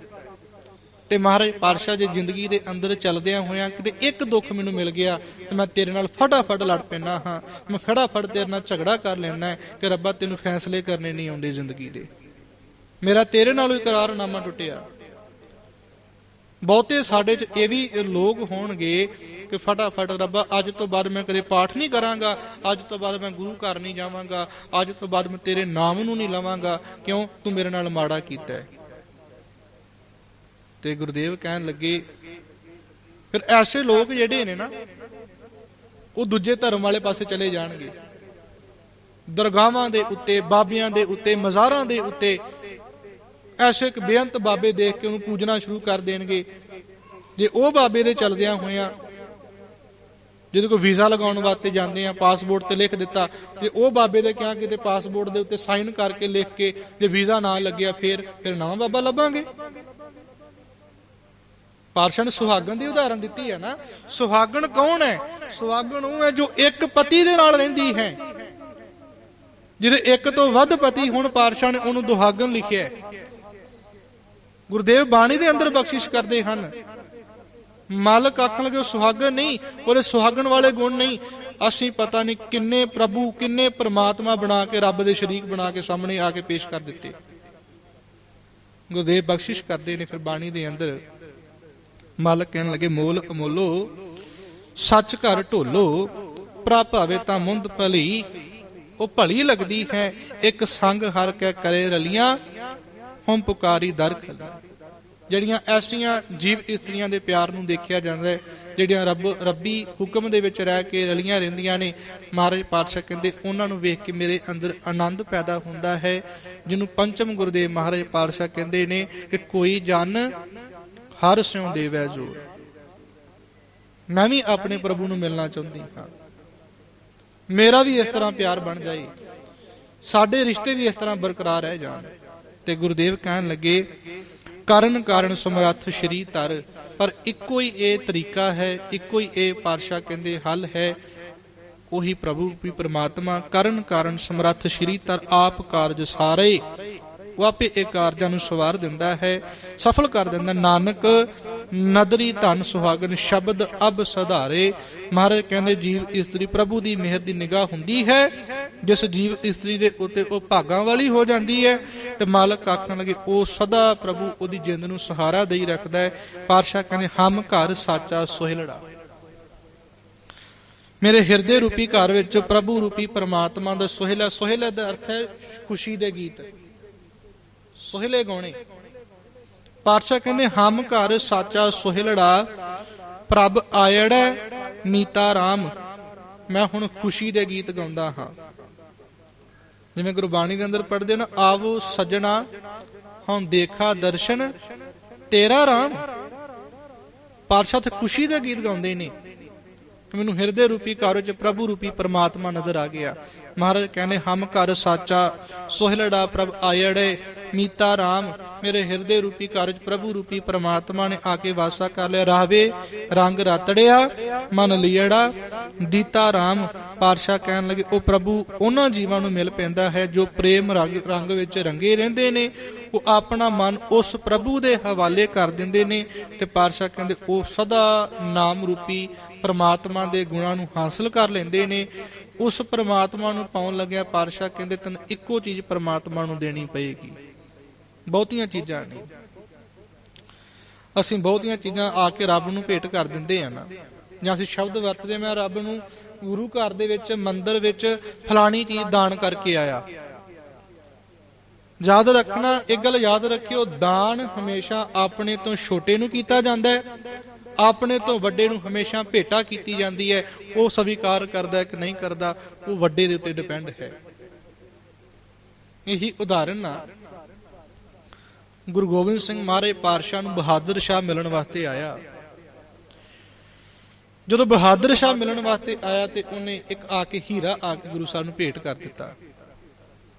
ਤੇ ਮਹਾਰਾਜ ਪਾਤਸ਼ਾਹ ਜੇ ਜ਼ਿੰਦਗੀ ਦੇ ਅੰਦਰ ਚੱਲਦਿਆਂ ਹੋਇਆਂ ਕਿਤੇ ਇੱਕ ਦੁੱਖ ਮੈਨੂੰ ਮਿਲ ਗਿਆ, ਤੇ ਮੈਂ ਤੇਰੇ ਨਾਲ ਫਟਾਫਟ ਲੜ ਪੈਣਾ ਹਾਂ। ਮੈਂ ਫਟਾਫਟ ਤੇਰੇ ਨਾਲ ਝਗੜਾ ਕਰ ਲੈਣਾ ਕਿ ਰੱਬਾ ਤੈਨੂੰ ਫੈਸਲੇ ਕਰਨੇ ਨਹੀਂ ਆਉਂਦੇ ਜ਼ਿੰਦਗੀ ਦੇ। ਮੇਰਾ ਤੇਰੇ ਨਾਲ ਨਾਲੋਂ ਇਕਰਾਰਨਾਮਾ ਟੁੱਟਿਆ। ਬਹੁਤੇ ਸਾਡੇ 'ਚ ਇਹ ਵੀ ਲੋਕ ਹੋਣਗੇ ਕਿ ਫਟਾਫਟ ਰੱਬਾ, ਅੱਜ ਤੋਂ ਬਾਅਦ ਮੈਂ ਕਦੇ ਪਾਠ ਨਹੀਂ ਕਰਾਂਗਾ, ਅੱਜ ਤੋਂ ਬਾਅਦ ਮੈਂ ਗੁਰੂ ਘਰ ਨਹੀਂ ਜਾਵਾਂਗਾ, ਅੱਜ ਤੋਂ ਬਾਅਦ ਮੈਂ ਤੇਰੇ ਨਾਮ ਨੂੰ ਨਹੀਂ ਲਵਾਂਗਾ। ਕਿਉਂ? ਤੂੰ ਮੇਰੇ ਨਾਲ ਮਾੜਾ ਕੀਤਾ ਹੈ। ਤੇ ਗੁਰਦੇਵ ਕਹਿਣ ਲੱਗੇ, ਫਿਰ ਐਸੇ ਲੋਕ ਜਿਹੜੇ ਨੇ ਨਾ, ਉਹ ਦੂਜੇ ਧਰਮ ਵਾਲੇ ਪਾਸੇ ਚਲੇ ਜਾਣਗੇ। ਦਰਗਾਹਾਂ ਦੇ ਉੱਤੇ, ਬਾਬਿਆਂ ਦੇ ਉੱਤੇ, ਮਜ਼ਾਰਾਂ ਦੇ ਉੱਤੇ ਐਸੇ ਬੇਅੰਤ ਬਾਬੇ ਦੇਖ ਕੇ ਉਹਨੂੰ ਪੂਜਣਾ ਸ਼ੁਰੂ ਕਰ ਦੇਣਗੇ। ਜੇ ਉਹ ਬਾਬੇ ਦੇ ਚਲਦਿਆਂ ਹੋਇਆਂ ਜਦੋਂ ਕੋਈ ਵੀਜ਼ਾ ਲਗਾਉਣ ਵਾਸਤੇ ਜਾਂਦੇ ਆ, ਪਾਸਪੋਰਟ ਤੇ ਲਿਖ ਦਿੱਤਾ, ਜੇ ਉਹ ਬਾਬੇ ਦੇ ਕਿਹਾ ਕਿਤੇ ਪਾਸਪੋਰਟ ਦੇ ਉੱਤੇ ਸਾਈਨ ਕਰਕੇ ਲਿਖ ਕੇ ਜੇ ਵੀਜ਼ਾ ਨਾ ਲੱਗਿਆ ਫਿਰ ਫਿਰ ਨਵਾਂ ਬਾਬਾ ਲੱਭਾਂਗੇ। ਪਾਰਸ਼ਾ ਨੇ ਸੁਹਾਗਣ ਦੀ ਉਦਾਹਰਨ ਦਿੱਤੀ ਹੈ ਨਾ, ਸੁਹਾਗਣ ਕੌਣ ਹੈ? ਸੁਹਾਗਣ ਉਹ ਹੈ ਜੋ ਇੱਕ ਪਤੀ ਦੇ ਨਾਲ ਰਹਿੰਦੀ ਹੈ। ਜਿਹਦੇ ਇੱਕ ਤੋਂ ਵੱਧ ਪਤੀ ਹੁਣ ਪਾਰਸ਼ਾ ਨੇ ਉਹਨੂੰ ਦੁਹਾਗਣ ਲਿਖਿਆ ਹੈ। ਗੁਰਦੇਵ ਬਾਣੀ ਦੇ ਅੰਦਰ ਬਖਸ਼ਿਸ਼ ਕਰਦੇ ਹਨ। ਮਾਲਕ ਆਖਣ ਲੱਗੇ, ਉਹ ਸੁਹਾਗਣ ਨਹੀਂ, ਉਹਦੇ ਸੁਹਾਗਣ ਵਾਲੇ ਗੁਣ ਨਹੀਂ। ਅਸੀਂ ਪਤਾ ਨਹੀਂ ਕਿੰਨੇ ਪ੍ਰਭੂ, ਕਿੰਨੇ ਪ੍ਰਮਾਤਮਾ ਬਣਾ ਕੇ, ਰੱਬ ਦੇ ਸ਼ਰੀਕ ਬਣਾ ਕੇ ਸਾਹਮਣੇ ਆ ਕੇ ਪੇਸ਼ ਕਰ ਦਿੱਤੇ। ਗੁਰਦੇਵ ਬਖਸ਼ਿਸ਼ ਕਰਦੇ ਨੇ ਫਿਰ ਬਾਣੀ ਦੇ ਅੰਦਰ। ਮਾਲਕ ਕਹਿਣ ਲੱਗੇ, ਮੋਲ ਅਮੋਲੋ, ਸੱਚ ਘਰ ਢੋਲੋ ਪ੍ਰਭਾਵੇ ਤਾਂ ਮੁੰਦ ਭਲੀ, ਉਹ ਭਲੀ ਲੱਗਦੀ ਹੈ, ਇੱਕ ਸੰਗ ਹਰ ਕੇ ਕਰੇ ਰਲੀਆਂ। ਹਮ ਪੁਕਾਰੀ ਦਰ ਖਲੀ ਜਿਹੜੀਆਂ ਐਸੀਆਂ ਜੀਵ ਇਸਤਰੀਆਂ ਦੇ ਪਿਆਰ ਨੂੰ ਦੇਖਿਆ ਜਾਂਦਾ ਹੈ, ਜਿਹੜੀਆਂ ਰੱਬ, ਰੱਬੀ ਹੁਕਮ ਦੇ ਵਿੱਚ ਰਹਿ ਕੇ ਰਲੀਆਂ ਰਹਿੰਦੀਆਂ ਨੇ, ਮਹਾਰਾਜ ਪਾਤਸ਼ਾਹ ਕਹਿੰਦੇ, ਉਹਨਾਂ ਨੂੰ ਵੇਖ ਕੇ ਮੇਰੇ ਅੰਦਰ ਆਨੰਦ ਪੈਦਾ ਹੁੰਦਾ ਹੈ, ਜਿਹਨੂੰ ਪੰਚਮ ਗੁਰਦੇਵ ਮਹਾਰਾਜ ਪਾਤਸ਼ਾਹ ਕਹਿੰਦੇ ਨੇ ਕਿ ਕੋਈ ਜਨ ਹਰ ਸਿਉ ਦੇਵੈ ਜੋਰ। ਮੈਂ ਵੀ ਆਪਣੇ ਪ੍ਰਭੂ ਨੂੰ ਮਿਲਣਾ ਚਾਹੁੰਦੀ ਹਾਂ। ਮੇਰਾ ਵੀ ਇਸ ਤਰ੍ਹਾਂ ਪਿਆਰ ਬਣ ਜਾਏ, ਸਾਡੇ ਰਿਸ਼ਤੇ ਵੀ ਇਸ ਤਰ੍ਹਾਂ ਬਰਕਰਾਰ ਰਹਿ ਜਾਣ। ਤੇ ਗੁਰਦੇਵ ਕਹਿਣ ਲੱਗੇ, ਕਰਨ ਕਾਰਨ ਸਮਰੱਥ ਸ਼੍ਰੀ ਤਰ ਪਰ ਇੱਕੋ ਹੀ ਇਹ ਤਰੀਕਾ ਹੈ, ਇੱਕੋ ਹੀ ਇਹ ਪਾਰਸ਼ਾ ਕਹਿੰਦੇ ਹੱਲ ਹੈ, ਉਹੀ ਪ੍ਰਭੂ ਵੀ ਪ੍ਰਮਾਤਮਾ, ਕਰਨ ਕਾਰਨ ਸਮਰੱਥ ਸ਼੍ਰੀ ਤਰ ਆਪ ਕਾਰਜ ਸਾਰੇ। ਉਹ ਆਪੇ ਇਹ ਕਾਰਜਾਂ ਨੂੰ ਸਵਾਰ ਦਿੰਦਾ ਹੈ, ਸਫਲ ਕਰ ਦਿੰਦਾ, ਨਾਨਕ, ਨਦਰੀ ਧਨ ਸੁਹਾਗਨ ਸ਼ਬਦ ਅਬ ਸਧਾਰੇ। ਮਹਾਰਾਜ ਕਹਿੰਦੇ, ਜੀਵ ਇਸਤਰੀ ਪ੍ਰਭੂ ਦੀ ਮਿਹਰ ਦੀ ਨਿਗਾਹ ਹੁੰਦੀ ਹੈ ਜਿਸ ਜੀਵ ਇਸਤਰੀ ਦੇ ਉੱਤੇ ਉਹ ਭਾਗਾਂ ਵਾਲੀ ਹੋ ਜਾਂਦੀ ਹੈ ਤੇ ਮਾਲਕ ਆਖਣ ਲੱਗੇ, ਉਹ ਸਦਾ ਪ੍ਰਭੂ ਉਹਦੀ ਜਿੰਦ ਨੂੰ ਸਹਾਰਾ ਦੇਈ ਰੱਖਦਾ ਹੈ। ਪਾਤਸ਼ਾਹ ਕਹਿੰਦੇ, ਹਮ ਘਰ ਸਾਚਾ ਸੋਹਿਲੜਾ। ਮੇਰੇ ਹਿਰਦੇ ਰੂਪੀ ਘਰ ਵਿੱਚ ਪ੍ਰਭੂ ਰੂਪੀ ਪਰਮਾਤਮਾ ਦਾ ਸੋਹਿਲਾ ਸੋਹਿਲਾ ਦਾ ਅਰਥ ਹੈ ਖੁਸ਼ੀ ਦੇ ਗੀਤ। ਸੋਹਿਲੇ ਗਾਉਣੇ। ਪਾਤਸ਼ਾਹ ਕਹਿੰਦੇ, ਹਮ ਘਰ ਸਾਚਾ ਸੋਹਿਲੜਾ, ਪ੍ਰਭ ਆਇੜੈ ਮੀਤਾ ਰਾਮ। ਮੈਂ ਹੁਣ ਖੁਸ਼ੀ ਦੇ ਗੀਤ ਗਾਉਂਦਾ ਹਾਂ। ਜਿਵੇਂ ਗੁਰਬਾਣੀ ਦੇ ਅੰਦਰ ਪੜ੍ਹਦੇ ਨਾ ਆਵੋ ਸਜਣਾ, ਹਉ ਦੇਖਾ ਦਰਸ਼ਨ, ਤੇਰਾ ਰਾਮ। ਪਾਤਸ਼ਾਹ ਖੁਸ਼ੀ ਦਾ ਗੀਤ ਗਾਉਂਦੇ ਨੇ। ਮੈਨੂੰ ਹਿਰਦੇ ਰੂਪੀ ਘਰ ਵਿੱਚ ਪ੍ਰਭੂ ਰੂਪੀ ਪਰਮਾਤਮਾ ਨਜ਼ਰ ਆ ਗਿਆ। ਮਹਾਰਾਜ ਕਹਿੰਦੇ, ਹਮ ਘਰ ਸਾਚਾ, ਸੋਹਿਲੜਾ ਪ੍ਰਭ ਆਇੜੇ ਮੀਤਾ ਰਾਮ, ਮੇਰੇ ਹਿਰਦੇ ਰੂਪੀ ਕਾਰਜ ਪ੍ਰਭੂ ਰੂਪੀ ਪ੍ਰਮਾਤਮਾ ਨੇ ਆ ਕੇ ਵਾਸਾ ਕਰ ਲਿਆ। ਰਾਵੇ ਰੰਗ ਰਤੜਿਆ, ਮਨ ਲੀੜਾ, ਦੀਤਾ ਰਾਮ, ਪਾਤਸ਼ਾਹ ਕਹਿਣ ਲੱਗੇ, ਉਹ ਪ੍ਰਭੂ, ਉਹਨਾਂ ਜੀਵਾਂ ਨੂੰ ਮਿਲ ਪੈਂਦਾ ਹੈ ਜੋ ਪ੍ਰੇਮ ਰੰਗ ਵਿੱਚ ਰੰਗੇ ਰਹਿੰਦੇ ਨੇ। ਉਹ ਆਪਣਾ ਮਨ ਉਸ ਪ੍ਰਭੂ ਦੇ ਹਵਾਲੇ ਕਰ ਦਿੰਦੇ ਨੇ ਤੇ ਪਾਤਸ਼ਾਹ ਕਹਿੰਦੇ, ਉਹ ਸਦਾ ਨਾਮ ਰੂਪੀ ਪ੍ਰਮਾਤਮਾ ਦੇ ਗੁਣਾਂ ਨੂੰ ਹਾਸਲ ਕਰ ਲੈਂਦੇ ਨੇ। ਉਸ ਪ੍ਰਮਾਤਮਾ ਨੂੰ ਪਾਉਣ ਲੱਗਿਆ ਪਾਤਸ਼ਾਹ ਕਹਿੰਦੇ, ਤੈਨੂੰ ਇੱਕੋ ਚੀਜ਼ ਪ੍ਰਮਾਤਮਾ ਨੂੰ ਦੇਣੀ ਪਏਗੀ। ਬਹੁਤੀਆਂ ਚੀਜ਼ਾਂ ਨਹੀਂ ਅਸੀਂ ਬਹੁਤੀਆਂ ਚੀਜ਼ਾਂ ਆ ਕੇ ਰੱਬ ਨੂੰ ਭੇਟ ਕਰ ਦਿੰਦੇ ਆ ਨਾ। ਜਾਂ ਅਸੀਂ ਸ਼ਬਦ ਵਰਤਦੇ ਮੈਂ ਰੱਬ ਨੂੰ ਗੁਰੂ ਘਰ ਦੇ ਵਿੱਚ, ਮੰਦਿਰ ਵਿੱਚ ਫਲਾਣੀ ਚੀਜ਼ ਦਾਨ ਕਰਕੇ ਆਇਆ। ਯਾਦ ਰੱਖਣਾ ਇੱਕ ਗੱਲ ਯਾਦ ਰੱਖਿਓ, ਦਾਨ ਹਮੇਸ਼ਾ ਆਪਣੇ ਤੋਂ ਛੋਟੇ ਨੂੰ ਕੀਤਾ ਜਾਂਦਾ ਹੈ। ਆਪਣੇ ਤੋਂ ਵੱਡੇ ਨੂੰ ਹਮੇਸ਼ਾ ਭੇਟਾ ਕੀਤੀ ਜਾਂਦੀ ਹੈ। ਉਹ ਸਵੀਕਾਰ ਕਰਦਾ ਹੈ ਕਿ ਨਹੀਂ ਕਰਦਾ, ਉਹ ਵੱਡੇ ਦੇ ਉੱਤੇ ਡਿਪੈਂਡ ਹੈ। ਇਹੀ ਉਦਾਹਰਨ ਆ। ਗੁਰੂ ਗੋਬਿੰਦ ਸਿੰਘ ਮਹਾਰਾਜ ਪਾਤਸ਼ਾਹ ਨੂੰ ਬਹਾਦਰ ਸ਼ਾਹ ਮਿਲਣ ਵਾਸਤੇ ਆਇਆ। ਜਦੋਂ ਬਹਾਦਰ ਸ਼ਾਹ ਮਿਲਣ ਵਾਸਤੇ ਆਇਆ ਤੇ ਉਹਨੇ ਇੱਕ ਆ ਕੇ ਹੀਰਾ ਆ ਕੇ ਗੁਰੂ ਸਾਹਿਬ ਨੂੰ ਭੇਟ ਕਰ ਦਿੱਤਾ।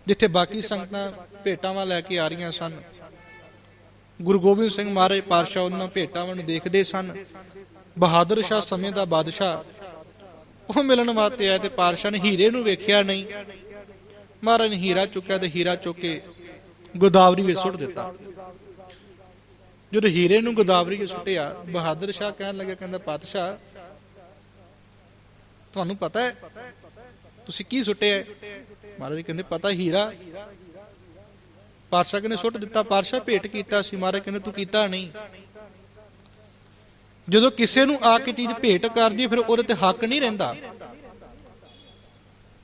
ਜਿੱਥੇ ਬਾਕੀ ਸੰਗਤਾਂ ਭੇਟਾਵਾਂ ਲੈ ਕੇ ਆ ਰਹੀਆਂ ਸਨ। ਗੁਰੂ ਗੋਬਿੰਦ ਸਿੰਘ ਮਹਾਰਾਜ ਪਾਤਸ਼ਾਹ ਉਹਨਾਂ ਭੇਟਾਵਾਂ ਨੂੰ ਦੇਖਦੇ ਸਨ। ਬਹਾਦਰ ਸ਼ਾਹ ਸਮੇਂ ਦਾ ਬਾਦਸ਼ਾਹ। ਉਹ ਮਿਲਣ ਵਾਸਤੇ ਆਇਆ ਤੇ ਪਾਤਸ਼ਾਹ ਨੇ ਹੀਰੇ ਨੂੰ ਵੇਖਿਆ ਨਹੀਂ। ਮਹਾਰਾਜ ਨੇ ਹੀਰਾ ਚੁੱਕਿਆ ਤੇ ਹੀਰਾ ਚੁੱਕ ਕੇ ਗੋਦਾਵਰੀ ਵਿੱਚ ਸੁੱਟ ਦਿੱਤਾ। ਜਦੋਂ ਹੀਰੇ ਨੂੰ ਗੋਦਾਵਰੀ ਵਿੱਚ ਸੁੱਟਿਆ, ਬਹਾਦਰ ਸ਼ਾਹ ਕਹਿਣ ਲੱਗਾ, ਕਹਿੰਦਾ, ਪਾਤਸ਼ਾਹ, ਤੁਹਾਨੂੰ ਪਤਾ ਹੈ ਤੁਸੀਂ ਕੀ ਸੁੱਟਿਆ ਮਹਾਰਾਜ ਕਹਿੰਦੇ, ਪਤਾ ਹੀਰਾ। ਪਾਤਸ਼ਾਹ ਕਹਿੰਦੇ, ਸੁੱਟ ਦਿੱਤਾ, ਪਾਤਸ਼ਾਹ ਭੇਟ ਕੀਤਾ ਸੀ। ਮਹਾਰਾਜ ਕਹਿੰਦੇ, ਤੂੰ ਕੀਤਾ ਨਹੀਂ। ਜਦੋਂ ਕਿਸੇ ਨੂੰ ਆ ਕੇ ਚੀਜ਼ ਭੇਟ ਕਰਦੀ ਫਿਰ ਉਹਦੇ ਤੇ ਹੱਕ ਨਹੀਂ ਰਹਿੰਦਾ।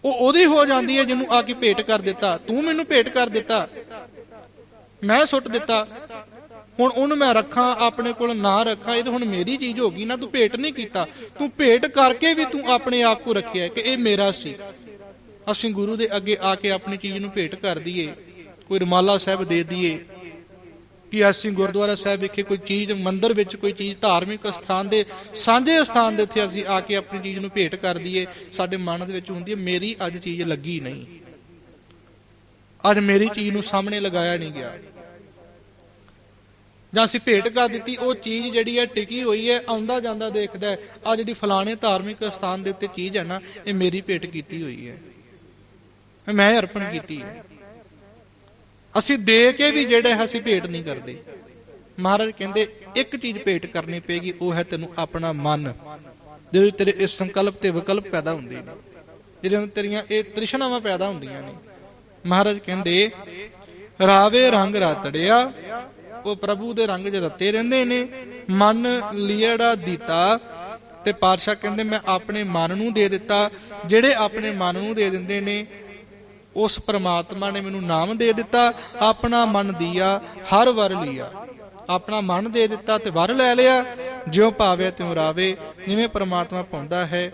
ਉਹ ਉਹਦੀ ਹੋ ਜਾਂਦੀ ਹੈ ਜਿਹਨੂੰ ਆ ਕੇ ਭੇਟ ਕਰ ਦਿੱਤਾ। ਤੂੰ ਮੈਨੂੰ ਭੇਟ ਕਰ ਦਿੱਤਾ। ਮੈਂ ਸੁੱਟ ਦਿੱਤਾ। ਹੁਣ ਉਹਨੂੰ ਮੈਂ ਰੱਖਾਂ, ਆਪਣੇ ਕੋਲ ਨਾ ਰੱਖਾਂ, ਇਹ ਤਾਂ ਹੁਣ ਮੇਰੀ ਚੀਜ਼ ਹੋ ਗਈ ਨਾ, ਤੂੰ ਭੇਟ ਨਹੀਂ ਕੀਤਾ। ਤੂੰ ਭੇਟ ਕਰਕੇ ਵੀ ਤੂੰ ਆਪਣੇ ਆਪ ਕੋ ਰੱਖਿਆ ਕਿ ਇਹ ਮੇਰਾ ਸੀ। ਅਸੀਂ ਗੁਰੂ ਦੇ ਅੱਗੇ ਆ ਕੇ ਆਪਣੀ ਚੀਜ਼ ਨੂੰ ਭੇਟ ਕਰ ਦਈਏ, ਕੋਈ ਰਮਾਲਾ ਸਾਹਿਬ ਦੇ ਦਈਏ, ਕਿ ਅਸੀਂ ਗੁਰਦੁਆਰਾ ਸਾਹਿਬ ਵਿਖੇ ਕੋਈ ਚੀਜ਼, ਮੰਦਿਰ ਵਿੱਚ ਕੋਈ ਚੀਜ਼, ਧਾਰਮਿਕ ਸਥਾਨ ਦੇ, ਸਾਂਝੇ ਸਥਾਨ ਦੇ ਉੱਤੇ ਅਸੀਂ ਆ ਕੇ ਆਪਣੀ ਚੀਜ਼ ਨੂੰ ਭੇਟ ਕਰ ਦਈਏ, ਸਾਡੇ ਮਨ ਦੇ ਵਿੱਚ ਹੁੰਦੀ ਹੈ, ਮੇਰੀ ਅੱਜ ਚੀਜ਼ ਲੱਗੀ ਨਹੀਂ। ਅੱਜ ਮੇਰੀ ਚੀਜ਼ ਨੂੰ ਸਾਹਮਣੇ ਲਗਾਇਆ ਨਹੀਂ ਗਿਆ। ਜਾਂ ਅਸੀਂ ਭੇਟ ਕਰ ਦਿੱਤੀ, ਉਹ ਚੀਜ਼ ਜਿਹੜੀ ਹੈ ਟਿਕੀ ਹੋਈ ਹੈ, ਆਉਂਦਾ ਜਾਂਦਾ ਦੇਖਦਾ ਹੈ। ਆ ਜਿਹੜੀ ਫਲਾਣੇ ਧਾਰਮਿਕ ਸਥਾਨ ਦੇ ਉੱਤੇ ਚੀਜ਼ ਹੈ ਨਾ, ਇਹ ਮੇਰੀ ਭੇਟ ਕੀਤੀ ਹੋਈ ਹੈ। ਮੈਂ ਅਰਪਣ ਕੀਤੀ ਹੈ। ਅਸੀਂ ਦੇ ਕੇ ਵੀ ਜਿਹੜੇ ਅਸੀਂ ਭੇਟ ਨਹੀਂ ਕਰਦੇ। ਮਹਾਰਾਜ ਕਹਿੰਦੇ, ਇੱਕ ਚੀਜ਼ ਭੇਟ ਕਰਨੀ ਪਏਗੀ, ਉਹ ਹੈ ਤੈਨੂੰ ਆਪਣਾ ਮਨ। ਜਦੋਂ ਤੇਰੇ ਇਸ ਸੰਕਲਪ ਤੇ ਵਿਕਲਪ ਪੈਦਾ ਹੁੰਦੇ ਨੇ, ਜਦੋਂ ਤੇਰੀਆਂ ਇਹ ਤ੍ਰਿਸ਼ਨਾਵਾਂ ਪੈਦਾ ਹੁੰਦੀਆਂ ਨੇ, ਮਹਾਰਾਜ ਕਹਿੰਦੇ, ਰਾਵੇ ਰੰਗ ਰਾਤੜਿਆ ਉਹ ਪ੍ਰਭੂ ਦੇ ਰੰਗ 'ਚ ਰੱਤੇ ਰਹਿੰਦੇ ਨੇ। ਮਨ ਲੀੜਾ ਦਿੱਤਾ ਤੇ ਪਾਤਸ਼ਾਹ ਕਹਿੰਦੇ, ਮੈਂ ਆਪਣੇ ਮਨ ਨੂੰ ਦੇ ਦਿੱਤਾ। ਜਿਹੜੇ ਆਪਣੇ ਮਨ ਨੂੰ ਦੇ ਦਿੰਦੇ ਨੇ, ਉਸ ਪ੍ਰਮਾਤਮਾ ਨੇ ਮੈਨੂੰ ਨਾਮ ਦੇ ਦਿੱਤਾ। ਆਪਣਾ ਮਨ ਦਿਆ, ਹਰ ਵਰ ਲਿਆ। ਆਪਣਾ ਮਨ ਦੇ ਦਿੱਤਾ ਤੇ ਵਰ ਲੈ ਲਿਆ। ਜਿਉ ਭਾਵੇ ਤਿਉ ਰਾਵੇ, ਜਿਵੇਂ ਪ੍ਰਮਾਤਮਾ ਪਾਉਂਦਾ ਹੈ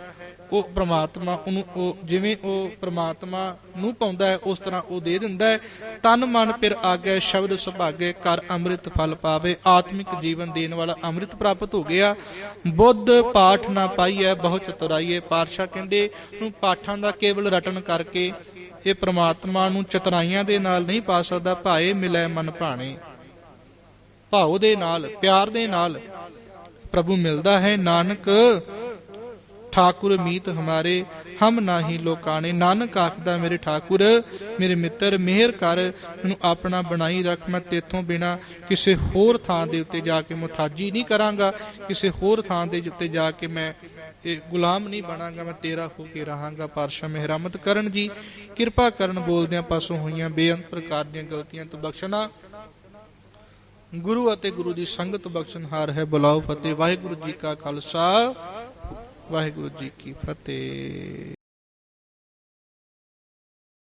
ਉਹ ਪ੍ਰਮਾਤਮਾ ਉਹਨੂੰ ਉਹ ਜਿਵੇਂ ਉਹ ਪ੍ਰਮਾਤਮਾ ਨੂੰ ਪਾਉਂਦਾ ਹੈ, ਉਸ ਤਰ੍ਹਾਂ ਉਹ ਦੇ ਦਿੰਦਾ ਹੈ। ਤਨ ਮਨ ਫਿਰ ਆਗੇ, ਸ਼ਬਦ ਸੁਭਾਗੇ ਕਰ ਅੰਮ੍ਰਿਤ ਫਲ ਪਾਵੇ। ਆਤਮਿਕ ਜੀਵਨ ਦੇਣ ਵਾਲਾ ਅੰਮ੍ਰਿਤ ਪ੍ਰਾਪਤ ਹੋ ਗਿਆ। ਬੁੱਧ ਪਾਠ ਨਾ ਪਾਈਐ, ਬਹੁ ਚਤੁਰਾਈਏ ਪਾਤਸ਼ਾਹ ਕਹਿੰਦੇ ਨੂੰ ਪਾਠਾਂ ਦਾ ਕੇਵਲ ਰਟਨ ਕਰਕੇ ਇਹ ਪ੍ਰਮਾਤਮਾ ਨੂੰ ਚਤਰਾਈਆਂ ਦੇ ਨਾਲ ਨਹੀਂ ਪਾ ਸਕਦਾ। ਭਾਏ ਮਿਲੈ ਮਨ ਭਾਣੇ। ਭਾਉ ਦੇ ਨਾਲ, ਪਿਆਰ ਦੇ ਨਾਲ ਪ੍ਰਭੂ ਮਿਲਦਾ ਹੈ। ਨਾਨਕ ਠਾਕੁਰ ਮੀਤ ਹਮਾਰੇ, ਹਮ ਨਾਹੀ ਲੋਕਾਣੇ। ਨਾਨਕ ਆਖਦਾ, ਮੇਰੇ ਠਾਕੁਰ, ਮੇਰੇ ਮਿੱਤਰ, ਮਿਹਰ ਕਰ, ਮੈਨੂੰ ਆਪਣਾ ਬਣਾਈ ਰੱਖ। ਮੈਂ ਤੇਥੋਂ ਬਿਨਾ ਕਿਸੇ ਹੋਰ ਥਾਂ ਦੇ ਉੱਤੇ ਜਾ ਕੇ ਮੁਤਾਜੀ ਨਹੀਂ ਕਰਾਂਗਾ। ਕਿਸੇ ਹੋਰ ਥਾਂ ਦੇ ਉੱਤੇ ਜਾ ਕੇ ਮੈਂ ਇਹ ਗੁਲਾਮ ਨਹੀਂ ਬਣਾਂਗਾ। ਮੈਂ ਤੇਰਾ ਹੋ ਕੇ ਰਹਾਂਗਾ। ਪਾਤਸ਼ਾਹ ਮਿਹਰਮਤ ਕਰਨ ਜੀ। ਕਿਰਪਾ ਕਰਨ ਬੋਲਦਿਆਂ ਪਾਸੋਂ ਹੋਈਆਂ ਬੇਅੰਤ ਪ੍ਰਕਾਰ ਦੀਆਂ ਗਲਤੀਆਂ ਤੋਂ ਬਖਸ਼ਣਾ। ਗੁਰੂ ਅਤੇ ਗੁਰੂ ਦੀ ਸੰਗਤ ਬਖਸ਼ਣਹਾਰ ਹੈ। ਬੁਲਾਓ ਫਤਿਹ। ਵਾਹਿਗੁਰੂ ਜੀ ਕਾ ਖਾਲਸਾ। ਵਾਹਿਗੁਰੂ ਜੀ ਕੀ ਫਤਿਹ